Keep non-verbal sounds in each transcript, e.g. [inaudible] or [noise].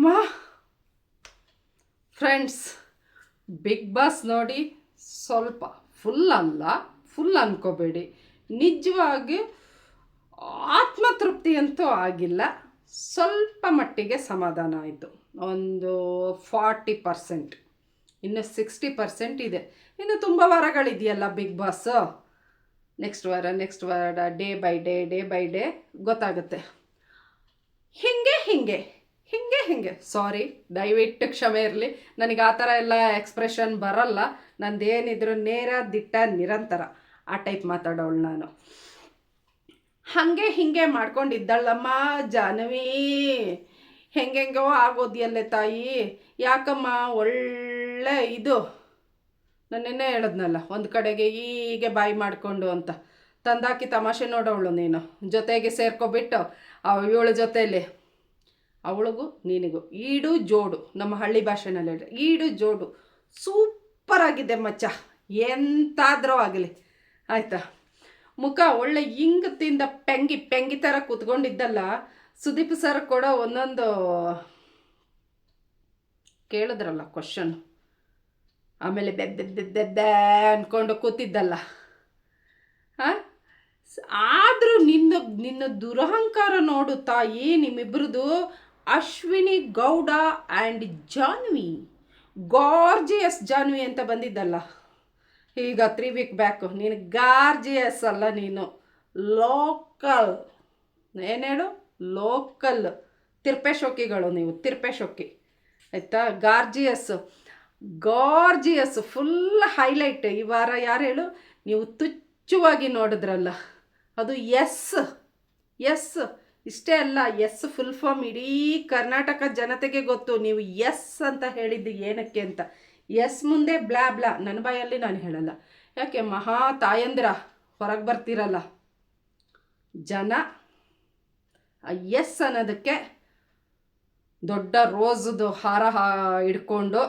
ಅಮ್ಮ. Friends big boss ನೋಡಿ ಸ್ವಲ್ಪ ಫುಲ್ ಅಲ್ಲ ಫುಲ್ ಅನ್ಕೋಬೇಡಿ. ನಿಜವಾಗಿ ಆತ್ಮತೃಪ್ತಿ ಅಂತೂ ಆಗಿಲ್ಲ, ಸ್ವಲ್ಪ ಮಟ್ಟಿಗೆ ಸಮಾಧಾನ ಆಯಿತು. ಒಂದು ಫಾರ್ಟಿ ಪರ್ಸೆಂಟ್ ಇನ್ನು ಸಿಕ್ಸ್ಟಿ ಪರ್ಸೆಂಟ್ ಇದೆ. ಇನ್ನು ತುಂಬ ವಾರಗಳಿದೆಯಲ್ಲ ಬಿಗ್ ಬಾಸ್ ನೆಕ್ಸ್ಟ್ ವಾರ ನೆಕ್ಸ್ಟ್ ವಾರ day by day day by day ಗೊತ್ತಾಗುತ್ತೆ. ಹಿಂಗೆ ಹಿಂಗೆ. ಹಿಂಗೆ ಹಿಂಗೆ. ಸಾರಿ ದಯವಿಟ್ಟು ಕ್ಷಮೆ ಇರಲಿ. ನನಗೆ ಆ ಥರ ಎಲ್ಲ ಎಕ್ಸ್ಪ್ರೆಷನ್ ಬರಲ್ಲ. ನಂದೇನಿದ್ರು ನೇರ ದಿಟ್ಟ ನಿರಂತರ. ಆ ಟೈಪ್ ಮಾತಾಡೋಳು ನಾನು. ಹಾಗೆ, ಹಿಂಗೆ ಮಾಡ್ಕೊಂಡಿದ್ದಾಳಮ್ಮ ಜಾನವಿ. ಹೆಂಗೆಂಗೋ ಆಗೋದಿಯಲ್ಲೇ ತಾಯಿ. ಯಾಕಮ್ಮ? ಒಳ್ಳೆ ಇದು. ನನ್ನೆನ್ನೆ ಹೇಳದ್ನಲ್ಲ, ಒಂದು ಕಡೆಗೆ ಹೀಗೆ ಬಾಯಿ ಮಾಡಿಕೊಂಡು ಅಂತ. ತಂದಾಕಿ ತಮಾಷೆ ನೋಡೋಳು ನೀನು. ಜೊತೆಗೆ ಸೇರ್ಕೊಬಿಟ್ಟು ಅವಳ ಜೊತೆಯಲ್ಲಿ ಅವಳಿಗೂ ನಿನಗೂ ಈಡು ಜೋಡು, ನಮ್ಮ ಹಳ್ಳಿ ಭಾಷೆನಲ್ಲಿ ಹೇಳಿ ಈಡು ಜೋಡು. ಸೂಪರ್ ಆಗಿದೆ ಮಚ್ಚ. ಎಂತಾದ್ರೂ ಆಗಲಿ. ಆಯಿತಾ? ಮುಖ ಒಳ್ಳೆ ಇಂಗತಿಂದ ಪೆಂಗಿ ಪೆಂಗಿ ಥರ ಕೂತ್ಕೊಂಡಿದ್ದಲ್ಲ. ಸುದೀಪ್ ಸರ್ ಕೂಡ ಒಂದೊಂದು ಕೇಳಿದ್ರಲ್ಲ ಕ್ವಶನ್ ಆಮೇಲೆ ಬೆದ್ದೆದ್ದೆದ್ದೆ ಅಂದ್ಕೊಂಡು ಕೂತಿದ್ದಲ್ಲ. ಹಾಂ ಆದರೂ ನಿನ್ನ ನಿನ್ನ ದುರಹಂಕಾರ ನೋಡು ತಾಯಿ ನಿಮ್ಮಿಬ್ರದ್ದು ಅಶ್ವಿನಿ, ಗೌಡ ಆ್ಯಂಡ್ ಜಾನ್ವಿ. ಗಾರ್ಜಿಯಸ್ ಜಾನ್ವಿ ಅಂತ ಬಂದಿದ್ದಲ್ಲ. ಈಗ ತ್ರೀ ವೀಕ್ ಬ್ಯಾಕು ನೀನು ಗಾರ್ಜಿಯಸ್ ಅಲ್ಲ ನೀನು. ಲೋಕಲ್ ಏನೇಳು ಲೋಕಲ್ ಶೋಕಿಗಳು ನೀವು ಶೋಕಿ ಆಯಿತಾ? ಗಾರ್ಜಿಯಸ್ ಗಾರ್ಜಿಯಸ್ ಫುಲ್ ಹೈಲೈಟ್ ಈ ವಾರ ಯಾರು ಹೇಳು? ನೀವು ತುಚ್ಚುವಾಗಿ ನೋಡಿದ್ರಲ್ಲ. ಅದು ಎಸ್ ಎಸ್ ಇಷ್ಟೇ ಅಲ್ಲ ಎಸ್ ಫುಲ್ ಫಾರ್ಮ್ ಇಡೀ ಕರ್ನಾಟಕ ಜನತೆಗೆ ಗೊತ್ತು. ನೀವು ಎಸ್ ಅಂತ ಹೇಳಿದ್ದು ಏನಕ್ಕೆ ಅಂತ. ಎಸ್ ಮುಂದೆ ಬ್ಲಾ ಬ್ಲಾ ನನ್ನ ಬಾಯಲ್ಲಿ ನಾನು ಹೇಳಲ್ಲ. ಯಾಕೆ ಮಹಾ ತಾಯಂದ್ರ ಹೊರಗೆ ಬರ್ತಿರಲ್ಲ? ಜನ ಎಸ್ ಅನ್ನೋದಕ್ಕೆ ದೊಡ್ಡ ರೋಸದು ಹಾರ ಹಾ ಹಿಡ್ಕೊಂಡು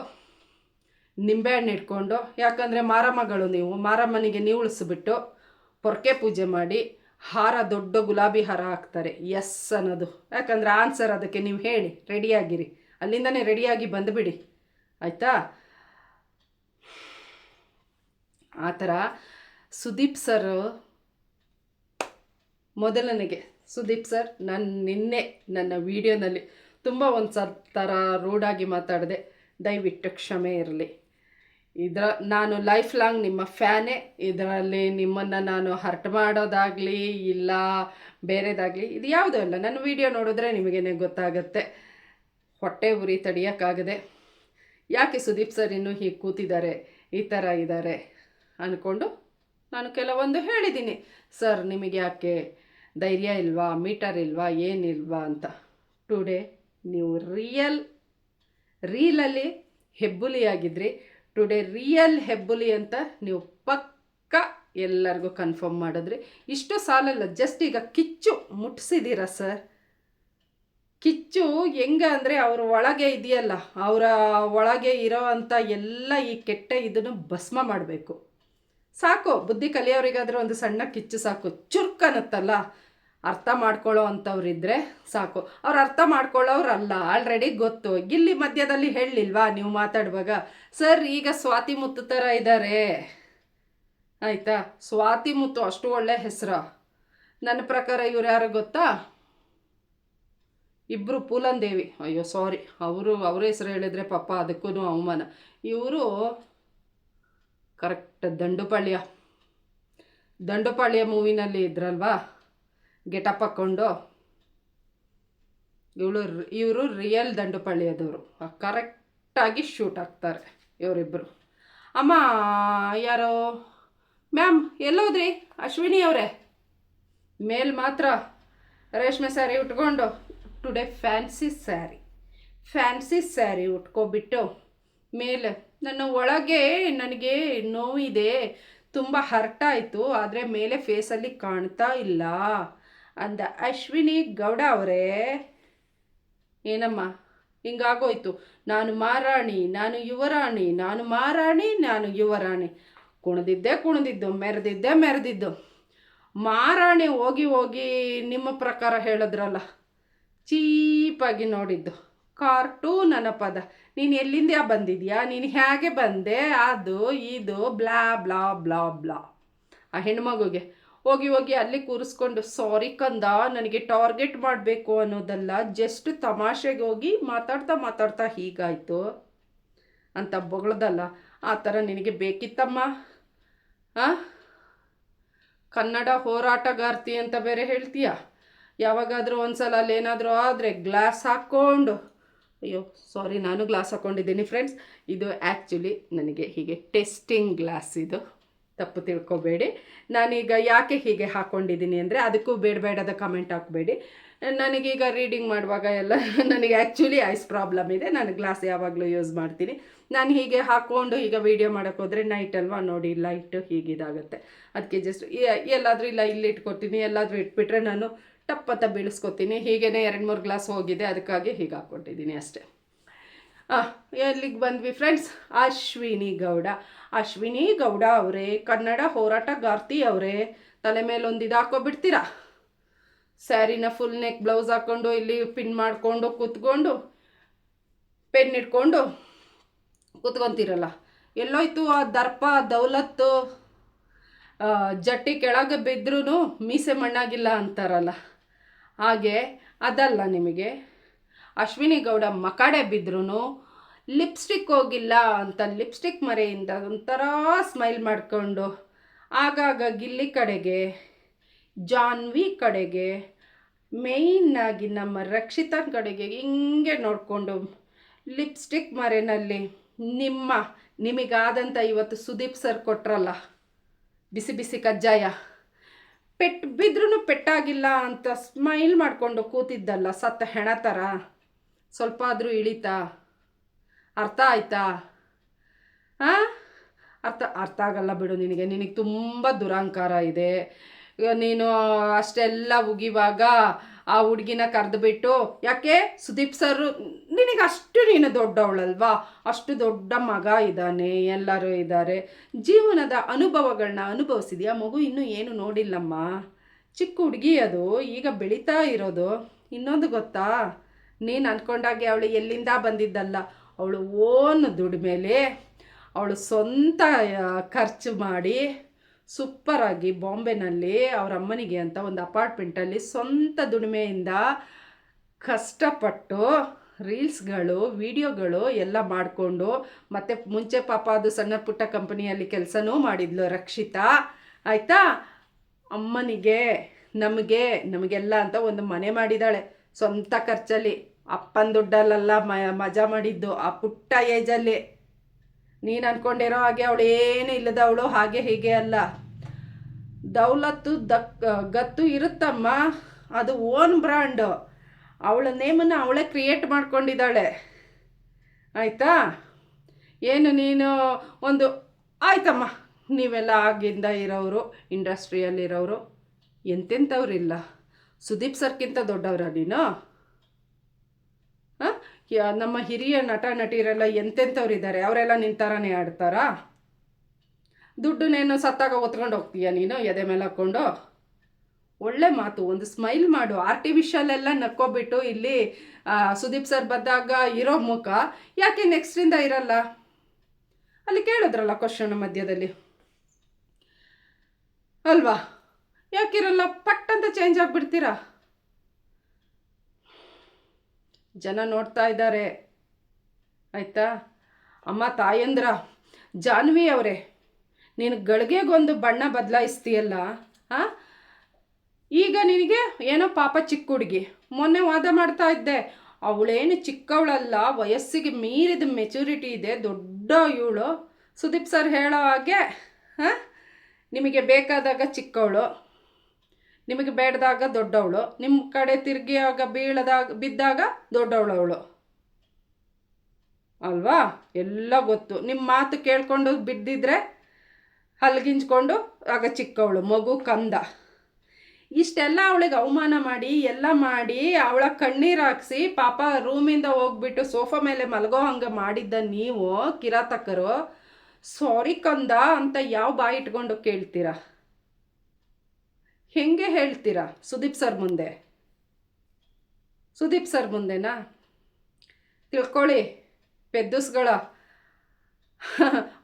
ನಿಂಬೆಹಣ್ಣು ಇಟ್ಕೊಂಡು, ಯಾಕಂದರೆ ಮಾರಮ್ಮಗಳು ನೀವು, ಮಾರಮ್ಮನಿಗೆ ನೀವು ಉಳಿಸ್ಬಿಟ್ಟು, ಪೊರ್ಕೆ ಪೂಜೆ ಮಾಡಿ ಹಾರ ದೊಡ್ಡ ಗುಲಾಬಿ ಹಾರ ಹಾಕ್ತಾರೆ. ಎಸ್ ಅನ್ನೋದು. ಯಾಕಂದರೆ ಆನ್ಸರ್ ಅದಕ್ಕೆ ನೀವು ಹೇಳಿ ರೆಡಿಯಾಗಿರಿ ಅಲ್ಲಿಂದನೇ ರೆಡಿಯಾಗಿ ಬಂದುಬಿಡಿ. ಆಯಿತಾ? ಆ ಥರ ಸುದೀಪ್ ಸರ್ ಮೊದಲನೆಗೆ. ಸುದೀಪ್ ಸರ್ ನಾನು ನಿನ್ನೆ ನನ್ನ ವಿಡಿಯೋನಲ್ಲಿ ತುಂಬ ಒಂದು ಸರ್ ಥರ ರೂಢಾಗಿ ಮಾತಾಡಿದೆ. ದಯವಿಟ್ಟು ಕ್ಷಮೆ ಇರಲಿ. ಇದರ ನಾನು ಲೈಫ್ ಲಾಂಗ್ ನಿಮ್ಮ ಫ್ಯಾನೇ ಇದರಲ್ಲಿ ನಿಮ್ಮನ್ನು ನಾನು ಹರ್ಟ್ ಮಾಡೋದಾಗಲಿ ಇಲ್ಲ ಬೇರೆದಾಗಲಿ ಇದು ಯಾವುದೂ ಅಲ್ಲ. ನನ್ನ ವಿಡಿಯೋ ನೋಡಿದ್ರೆ ನಿಮಗೇನೆ ಗೊತ್ತಾಗುತ್ತೆ. ಹೊಟ್ಟೆ ಉರಿ ತಡಿಯೋಕ್ಕಾಗದೆ. ಯಾಕೆ ಸುದೀಪ್ ಸರ್ ಇನ್ನೂ ಹೀಗೆ ಕೂತಿದ್ದಾರೆ? ಈ ಥರ ಇದ್ದಾರೆ ಅಂದ್ಕೊಂಡು ನಾನು ಕೆಲವೊಂದು ಹೇಳಿದ್ದೀನಿ. ಸರ್ ನಿಮಗೆ ಯಾಕೆ ಧೈರ್ಯ ಇಲ್ವಾ? ಮೀಟರ್ ಇಲ್ವಾ? ಏನಿಲ್ವಾ ಅಂತ. ಟುಡೇ ನೀವು ರಿಯಲ್ ರೀಲಲ್ಲಿ ಹೆಬ್ಬುಲಿಯಾಗಿದ್ರಿ. ಟುಡೇ ರಿಯಲ್ ಹೆಬ್ಬುಲಿ ಅಂತ ನೀವು ಪಕ್ಕ ಎಲ್ಲರಿಗೂ ಕನ್ಫರ್ಮ್ ಮಾಡಿದ್ರಿ. ಇಷ್ಟು ಸಾಲಲ್ಲ ಜಸ್ಟ್ ಈಗ ಕಿಚ್ಚು ಮುಟ್ಸಿದ್ದೀರಾ ಸರ್ ಕಿಚ್ಚು ಹೆಂಗ ಅಂದರೆ ಅವ್ರ ಒಳಗೆ ಇದೆಯಲ್ಲ, ಅವರ ಒಳಗೆ ಇರೋ ಅಂಥ ಎಲ್ಲ ಈ ಕೆಟ್ಟ ಇದನ್ನು ಭಸ್ಮ ಮಾಡಬೇಕು. ಸಾಕು, ಬುದ್ಧಿ ಕಲಿಯೋರಿಗಾದ್ರೆ ಒಂದು ಸಣ್ಣ ಕಿಚ್ಚು ಸಾಕು. ಚುರ್ಕನತ್ತಲ್ಲ. ಅರ್ಥ ಮಾಡ್ಕೊಳ್ಳೋ ಅಂಥವ್ರಿದ್ರೆ ಸಾಕು. ಅವ್ರು ಅರ್ಥ ಮಾಡ್ಕೊಳ್ಳೋರಲ್ಲ ಆಲ್ರೆಡಿ ಗೊತ್ತು. ಇಲ್ಲಿ ಮಧ್ಯದಲ್ಲಿ ಹೇಳಲಿಲ್ವಾ ನೀವು ಮಾತಾಡುವಾಗ? ಸರ್ ಈಗ ಸ್ವಾತಿ ಮುತ್ತು ಥರ ಇದ್ದಾರೆ ಆಯಿತಾ? ಸ್ವಾತಿ ಮುತ್ತು ಅಷ್ಟು ಒಳ್ಳೆ ಹೆಸರು. ನನ್ನ ಪ್ರಕಾರ ಇವ್ರು ಯಾರು ಗೊತ್ತಾ? ಇಬ್ಬರು ಪೂಲನ್ ದೇವಿ ಅಯ್ಯೋ ಸಾರಿ ಅವರು, ಅವರ ಹೆಸರು ಹೇಳಿದ್ರೆ ಪಾಪ ಅದಕ್ಕೂ ಅವಮಾನ. ಇವರು ಕರೆಕ್ಟ್ ದಂಡುಪಾಳ್ಯ. ದಂಡುಪಾಳ್ಯ ಮೂವಿನಲ್ಲಿ ಇದ್ರಲ್ವಾ? ಗೆಟಪ್ ಹಾಕ್ಕೊಂಡು ಇವಳು ಇವರು ರಿಯಲ್ ದಂಡುಪಾಳ್ಯದವರು. ಕರೆಕ್ಟಾಗಿ ಶೂಟ್ ಆಗ್ತಾರೆ ಇವರಿಬ್ಬರು ಅಮ್ಮ, ಯಾರೋ? ಮ್ಯಾಮ್ ಎಲ್ಲೋದ್ರಿ? ಅಶ್ವಿನಿ ಅವರೇ. ಮೇಲ್ ಮಾತ್ರ ರೇಷ್ಮೆ ಸ್ಯಾರಿ ಉಟ್ಕೊಂಡು. Today fancy sari. Fancy sari ಉಟ್ಕೊಬಿಟ್ಟು ಮೇಲೆ ನನ್ನ ಒಳಗೆ ನನಗೆ ನೋವಿದೆ. ತುಂಬ ಹರ್ಟ್ ಆಯಿತು. ಆದರೆ ಮೇಲೆ ಫೇಸಲ್ಲಿ ಕಾಣ್ತಾ ಇಲ್ಲ. ಅಂದ ಅಶ್ವಿನಿ ಗೌಡ ಅವರೇ, ಏನಮ್ಮ? ಹಿಂಗಾಗೋಯ್ತು. ನಾನು ಮಾರಾಣಿ, ನಾನು ಯುವರಾಣಿ, ನಾನು ಮಾರಾಣಿ, ನಾನು ಯುವರಾಣಿ. ಕುಣಿದಿದ್ದೆ ಕುಣಿದಿದ್ದು, ಮೆರೆದಿದ್ದೆ ಮೆರೆದಿದ್ದು. ಮಾರಾಣಿ ಹೋಗಿ ಹೋಗಿ ನಿಮ್ಮ ಪ್ರಕಾರ ಹೇಳಿದ್ರಲ್ಲ. ಚೀಪಾಗಿ ನೋಡಿದ್ದು. ಕಾರ್ಟೂನ್ ಪದ. ನೀನು ಎಲ್ಲಿಂದ ಬಂದಿದ್ಯಾ? ನೀನು ಹೇಗೆ ಬಂದೆ? ಅದು, ಇದು, ಬ್ಲಾ ಬ್ಲಾ ಬ್ಲಾ ಬ್ಲಾ. ಆ ಹೆಣ್ಮಗುಗೆ ಹೋಗಿ ಹೋಗಿ ಅಲ್ಲಿ ಕೂರಿಸ್ಕೊಂಡು, ಸಾರಿ ಕಂದ, ನನಗೆ ಟಾರ್ಗೆಟ್ ಮಾಡಬೇಕು ಅನ್ನೋದಲ್ಲ ಜಸ್ಟ್ ತಮಾಷೆಗೆ ಹೋಗಿ ಮಾತಾಡ್ತಾ ಮಾತಾಡ್ತಾ ಹೀಗಾಯಿತು. ಅಂತ ಬೊಗಳ್ದಲ್ಲ, ಆ ಥರ ನಿನಗೆ ಬೇಕಿತ್ತಮ್ಮ? ಆ? ಕನ್ನಡ ಹೋರಾಟಗಾರ್ತಿ ಅಂತ ಬೇರೆ ಹೇಳ್ತೀಯ? ಯಾವಾಗಾದರೂ ಒಂದ್ಸಲ ಅಲ್ಲೇನಾದರೂ ಆದರೆ ಗ್ಲಾಸ್ ಹಾಕ್ಕೊಂಡು. ಅಯ್ಯೋ, ಸಾರಿ, ನಾನು ಗ್ಲಾಸ್ ಹಾಕ್ಕೊಂಡಿದ್ದೀನಿ ಫ್ರೆಂಡ್ಸ್ ಇದು ಆ್ಯಕ್ಚುಲಿ ನನಗೆ ಹೀಗೆ ಟೆಸ್ಟಿಂಗ್ ಗ್ಲಾಸ್ ಇದು. ತಪ್ಪು ತಿಳ್ಕೊಬೇಡಿ. ನಾನೀಗ ಯಾಕೆ ಹೀಗೆ ಹಾಕ್ಕೊಂಡಿದ್ದೀನಿ ಅಂದರೆ ಅದಕ್ಕೂ ಬೇಡ ಬೇಡದ ಕಮೆಂಟ್ ಹಾಕಬೇಡಿ. ನನಗೀಗ ರೀಡಿಂಗ್ ಮಾಡುವಾಗ ಎಲ್ಲ [laughs] ನನಗೆ ಆ್ಯಕ್ಚುಲಿ ಐಸ್ ಪ್ರಾಬ್ಲಮ್ ಇದೆ. ನಾನು ಗ್ಲಾಸ್ ಯಾವಾಗಲೂ ಯೂಸ್ ಮಾಡ್ತೀನಿ. ನಾನು ಹೀಗೆ ಹಾಕ್ಕೊಂಡು ಈಗ ವೀಡಿಯೋ ಮಾಡೋಕ್ಕೋದ್ರೆ ನೈಟ್ ಅಲ್ವಾ? ನೋಡಿ ಲೈಟ್ ಹೀಗಿದಾಗುತ್ತೆ. ಅದಕ್ಕೆ ಜಸ್ಟ್ ಎಲ್ಲಾದರೂ ಇಲ್ಲ, ಇಲ್ಲಿ ಇಟ್ಕೊತೀನಿ, ಎಲ್ಲಾದರೂ ಇಟ್ಬಿಟ್ರೆ ನಾನು ಟಪ್ಪತ್ತ ಬೀಳಿಸ್ಕೊತೀನಿ. ಹೀಗೇ ಎರಡು ಮೂರು ಗ್ಲಾಸ್ ಹೋಗಿದೆ. ಅದಕ್ಕಾಗಿ ಹೀಗೆ ಹಾಕ್ಕೊಟ್ಟಿದ್ದೀನಿ ಅಷ್ಟೇ. ಎಲ್ಲಿಗೆ ಬಂದ್ವಿ ಫ್ರೆಂಡ್ಸ್ ಅಶ್ವಿನಿ ಗೌಡ. ಅಶ್ವಿನಿ ಗೌಡ ಅವರೇ, ಕನ್ನಡ ಹೋರಾಟಗಾರ್ತಿ ಅವರೇ. ತಲೆ ಮೇಲೆ ಒಂದು ಇದು ಹಾಕೋಬಿಡ್ತೀರಾ ಸ್ಯಾರಿನ ಫುಲ್ ನೆಕ್ ಬ್ಲೌಸ್ ಹಾಕ್ಕೊಂಡು ಇಲ್ಲಿ ಪಿನ್ ಮಾಡಿಕೊಂಡು ಕೂತ್ಕೊಂಡು ಪೆನ್ ಇಟ್ಕೊಂಡು ಕೂತ್ಕೊಂತೀರಲ್ಲ? ಎಲ್ಲೋಯ್ತು ಆ ದರ್ಪ, ದೌಲತ್ತು ಜಟ್ಟಿ ಕೆಳಗೆ ಬಿದ್ದರೂ ಮೀಸೆ ಮಣ್ಣಾಗಿಲ್ಲ ಅಂತಾರಲ್ಲ? ಹಾಗೆ, ಅದಲ್ಲ ನಿಮಗೆ. ಅಶ್ವಿನಿ ಗೌಡ ಮಕಾಡೆ ಬಿದ್ರೂ ಲಿಪ್ಸ್ಟಿಕ್ ಹೋಗಿಲ್ಲ ಅಂತ ಲಿಪ್ಸ್ಟಿಕ್ ಮರೆಯಿಂದ ಒಂಥರ ಸ್ಮೈಲ್ ಮಾಡಿಕೊಂಡು, ಆಗಾಗ ಗಿಲ್ಲಿ ಕಡೆಗೆ, ಜಾನ್ವಿ ಕಡೆಗೆ ಮೇಯ್ನಾಗಿ ನಮ್ಮ ರಕ್ಷಿತನ ಕಡೆಗೆ ಹಿಂಗೆ ನೋಡಿಕೊಂಡು ಲಿಪ್ಸ್ಟಿಕ್ ಮರೆನಲ್ಲಿ ನಿಮ್ಮ ನಿಮಗಾದಂಥ ಇವತ್ತು ಸುದೀಪ್ ಸರ್ ಕೊಟ್ರಲ್ಲ, ಬಿಸಿ ಬಿಸಿ ಕಜ್ಜಾಯ. ಪೆಟ್ಟು ಬಿದ್ರೂ ಪೆಟ್ಟಾಗಿಲ್ಲ ಅಂತ ಸ್ಮೈಲ್ ಮಾಡಿಕೊಂಡು ಕೂತಿದ್ದಲ್ಲ ಸತ್ತ ಹೆಣ ಥರ ಸ್ವಲ್ಪ ಆದರೂ ಇಳಿತಾ, ಅರ್ಥ ಆಯ್ತಾ? ಹಾಂ ಅರ್ಥ ಅರ್ಥ ಆಗಲ್ಲ ಬಿಡು ನಿನಗೆ. ನಿನಗೆ ತುಂಬ ದುರಹಂಕಾರ ಇದೆ. ನೀನು ಅಷ್ಟೆಲ್ಲ ಉಗಿವಾಗ ಆ ಹುಡುಗಿನ ಕರೆದುಬಿಟ್ಟು, ಯಾಕೆ? ಸುದೀಪ್ ಸರ್ ನಿನಗೆ ಅಷ್ಟು ನೀನು ದೊಡ್ಡವಳಲ್ವಾ? ಅಷ್ಟು ದೊಡ್ಡ ಮಗ ಇದ್ದಾನೆ, ಎಲ್ಲರೂ ಇದ್ದಾರೆ. ಜೀವನದ ಅನುಭವಗಳನ್ನ ಅನುಭವಿಸಿದೆಯಾ? ಮಗು ಇನ್ನೂ ಏನು ನೋಡಿಲ್ಲಮ್ಮ. ಚಿಕ್ಕ ಹುಡುಗಿ ಅದು. ಈಗ ಬೆಳೀತಾ ಇರೋದು. ಇನ್ನೊಂದು ಗೊತ್ತಾ? ನೀನು ಅಂದ್ಕೊಂಡಾಗೆ ಅವಳು ಎಲ್ಲಿಂದ ಬಂದಿದ್ದಲ್ಲ? ಅವಳು ಓನ್ ದುಡಿಮೇಲೆ ಅವಳು ಸ್ವಂತ ಖರ್ಚು ಮಾಡಿ ಸೂಪರಾಗಿ ಬಾಂಬೆನಲ್ಲಿ ಅವ್ರ ಅಮ್ಮನಿಗೆ ಅಂತ ಒಂದು ಅಪಾರ್ಟ್ಮೆಂಟಲ್ಲಿ ಸ್ವಂತ ದುಡಿಮೆಯಿಂದ ಕಷ್ಟಪಟ್ಟು ರೀಲ್ಸ್ಗಳು, ವಿಡಿಯೋಗಳು ಎಲ್ಲ ಮಾಡಿಕೊಂಡು ಮತ್ತು ಮುಂಚೆ ಪಾಪ ಅದು ಸಣ್ಣ ಪುಟ್ಟ ಕಂಪನಿಯಲ್ಲಿ ಕೆಲಸನೂ ಮಾಡಿದ್ಲು ರಕ್ಷಿತಾ. ಆಯಿತಾ? ಅಮ್ಮನಿಗೆ, ನಮಗೆ, ನಮಗೆಲ್ಲ ಅಂತ ಒಂದು ಮನೆ ಮಾಡಿದ್ದಾಳೆ ಸ್ವಂತ ಖರ್ಚಲ್ಲಿ. ಅಪ್ಪನ ದುಡ್ಡಲ್ಲೆಲ್ಲ ಮಜಾ ಮಾಡಿದ್ದು ಆ ಪುಟ್ಟ ಏಜಲ್ಲಿ. ನೀನು ಅನ್ಕೊಂಡಿರೋ ಹಾಗೆ ಅವಳು ಏನು ಇಲ್ಲದವಳು ಹಾಗೆ ಹೀಗೆ ಅಲ್ಲ. ದೌಲತ್ತು ದಕ್, ಗತ್ತು ಇರುತ್ತಮ್ಮ. ಅದು ಓನ್ ಬ್ರ್ಯಾಂಡು ಅವಳ ನೇಮನ್ನು ಅವಳೇ ಕ್ರಿಯೇಟ್ ಮಾಡ್ಕೊಂಡಿದ್ದಾಳೆ. ಆಯಿತಾ? ಏನು ನೀನು ಒಂದು, ಆಯ್ತಮ್ಮ, ನೀವೆಲ್ಲ ಆಗಿಂದ ಇರೋರು ಇಂಡಸ್ಟ್ರಿಯಲ್ಲಿರೋರು ಎಂತೆಂಥವ್ರಿಲ್ಲ. ಸುದೀಪ್ ಸರ್ಕ್ಕಿಂತ ದೊಡ್ಡವರ ನೀನು? ನಮ್ಮ ಹಿರಿಯ ನಟ ನಟಿಯರೆಲ್ಲ ಎಂತೆಂಥವ್ರಿದ್ದಾರೆ? ಅವರೆಲ್ಲ ನಿನ್ನ ಥರನೇ ಆಡ್ತಾರಾ? ದುಡ್ಡನ್ನೇನು ಸತ್ತಾಗ ಒತ್ಕೊಂಡು ಹೋಗ್ತೀಯ ನೀನು, ಎದೆ ಮೇಲೆ ಹಾಕ್ಕೊಂಡು ಒಳ್ಳೆ ಮಾತು, ಒಂದು ಸ್ಮೈಲ್ ಮಾಡು. ಆರ್ಟಿಫಿಷಿಯಲ್ ಎಲ್ಲ ನಕ್ಕೋಬಿಟ್ಟು ಇಲ್ಲಿ ಸುದೀಪ್ ಸರ್ ಬಂದಾಗ ಇರೋ ಮುಖ ಯಾಕೆ ನೆಕ್ಸ್ಟಿಂದ ಇರಲ್ಲ? ಅಲ್ಲಿ ಕೇಳಿದ್ರಲ್ಲ ಕ್ವಶನ್ ಮಧ್ಯದಲ್ಲಿ. ಅಲ್ವಾ? ಯಾಕಿರಲ್ಲ, ಪಟ್ ಅಂತ ಚೇಂಜ್ ಆಗಿಬಿಡ್ತೀರಾ? ಜನ ನೋಡ್ತಾ ಇದ್ದಾರೆ. ಆಯಿತಾ? ಅಮ್ಮ ತಾಯಂದ್ರ, ಜಾನ್ವಿ ಅವರೇ, ನೀನು ಗಳಿಗೆಗೊಂದು ಬಣ್ಣ ಬದಲಾಯಿಸ್ತೀಯಲ್ಲ ಹಾಂ ಈಗ ನಿನಗೆ ಏನೋ ಪಾಪ ಚಿಕ್ಕ ಹುಡುಗಿ, ಮೊನ್ನೆ ವಾದ ಮಾಡ್ತಾ ಇದ್ದೆ. ಅವಳೇನು ಚಿಕ್ಕವಳಲ್ಲ, ವಯಸ್ಸಿಗೆ ಮೀರಿದ ಮೆಚುರಿಟಿ ಇದೆ, ದೊಡ್ಡ ಇವಳು. ಸುದೀಪ್ ಸರ್ ಹೇಳೋ ಹಾಗೆ ಹಾಂ ನಿಮಗೆ ಬೇಕಾದಾಗ ಚಿಕ್ಕವಳು. ನಿಮಗೆ ಬೇಡದಾಗ ದೊಡ್ಡವಳು, ನಿಮ್ಮ ಕಡೆ ತಿರುಗಿಯಾಗ ಬೀಳದಾಗ, ಬಿದ್ದಾಗ ದೊಡ್ಡವಳು ಅವಳು ಅಲ್ವಾ? ಎಲ್ಲ ಗೊತ್ತು. ನಿಮ್ಮ ಮಾತು ಕೇಳಿಕೊಂಡು ಬಿದ್ದಿದ್ರೆ ಹಲ್ಗಿಂಚ್ಕೊಂಡು ಆಗ ಚಿಕ್ಕವಳು, ಮಗು ಕಂದ. ಇಷ್ಟೆಲ್ಲ ಅವಳಿಗೆ ಅವಮಾನ ಮಾಡಿ, ಎಲ್ಲ ಮಾಡಿ, ಅವಳ ಕಣ್ಣೀರು ಹಾಕ್ಸಿ, ಪಾಪ ರೂಮಿಂದ ಹೋಗ್ಬಿಟ್ಟು ಸೋಫಾ ಮೇಲೆ ಮಲಗೋ ಹಂಗೆ ಮಾಡಿದ್ದ ನೀವು ಕಿರಾತಕರು, ಸಾರಿ ಕಂದ ಅಂತ ಯಾವ ಬಾಯಿ ಇಟ್ಕೊಂಡು ಕೇಳ್ತೀರಾ? ಹೆಂಗೆ ಹೇಳ್ತೀರಾ? ಸುದೀಪ್ ಸರ್ ಮುಂದೆ. ಸುದೀಪ್ ಸರ್ ಮುಂದೆನಾ? ತಿಳ್ಕೊಳ್ಳಿ, ಪೆದ್ದಸ್ಗಳ.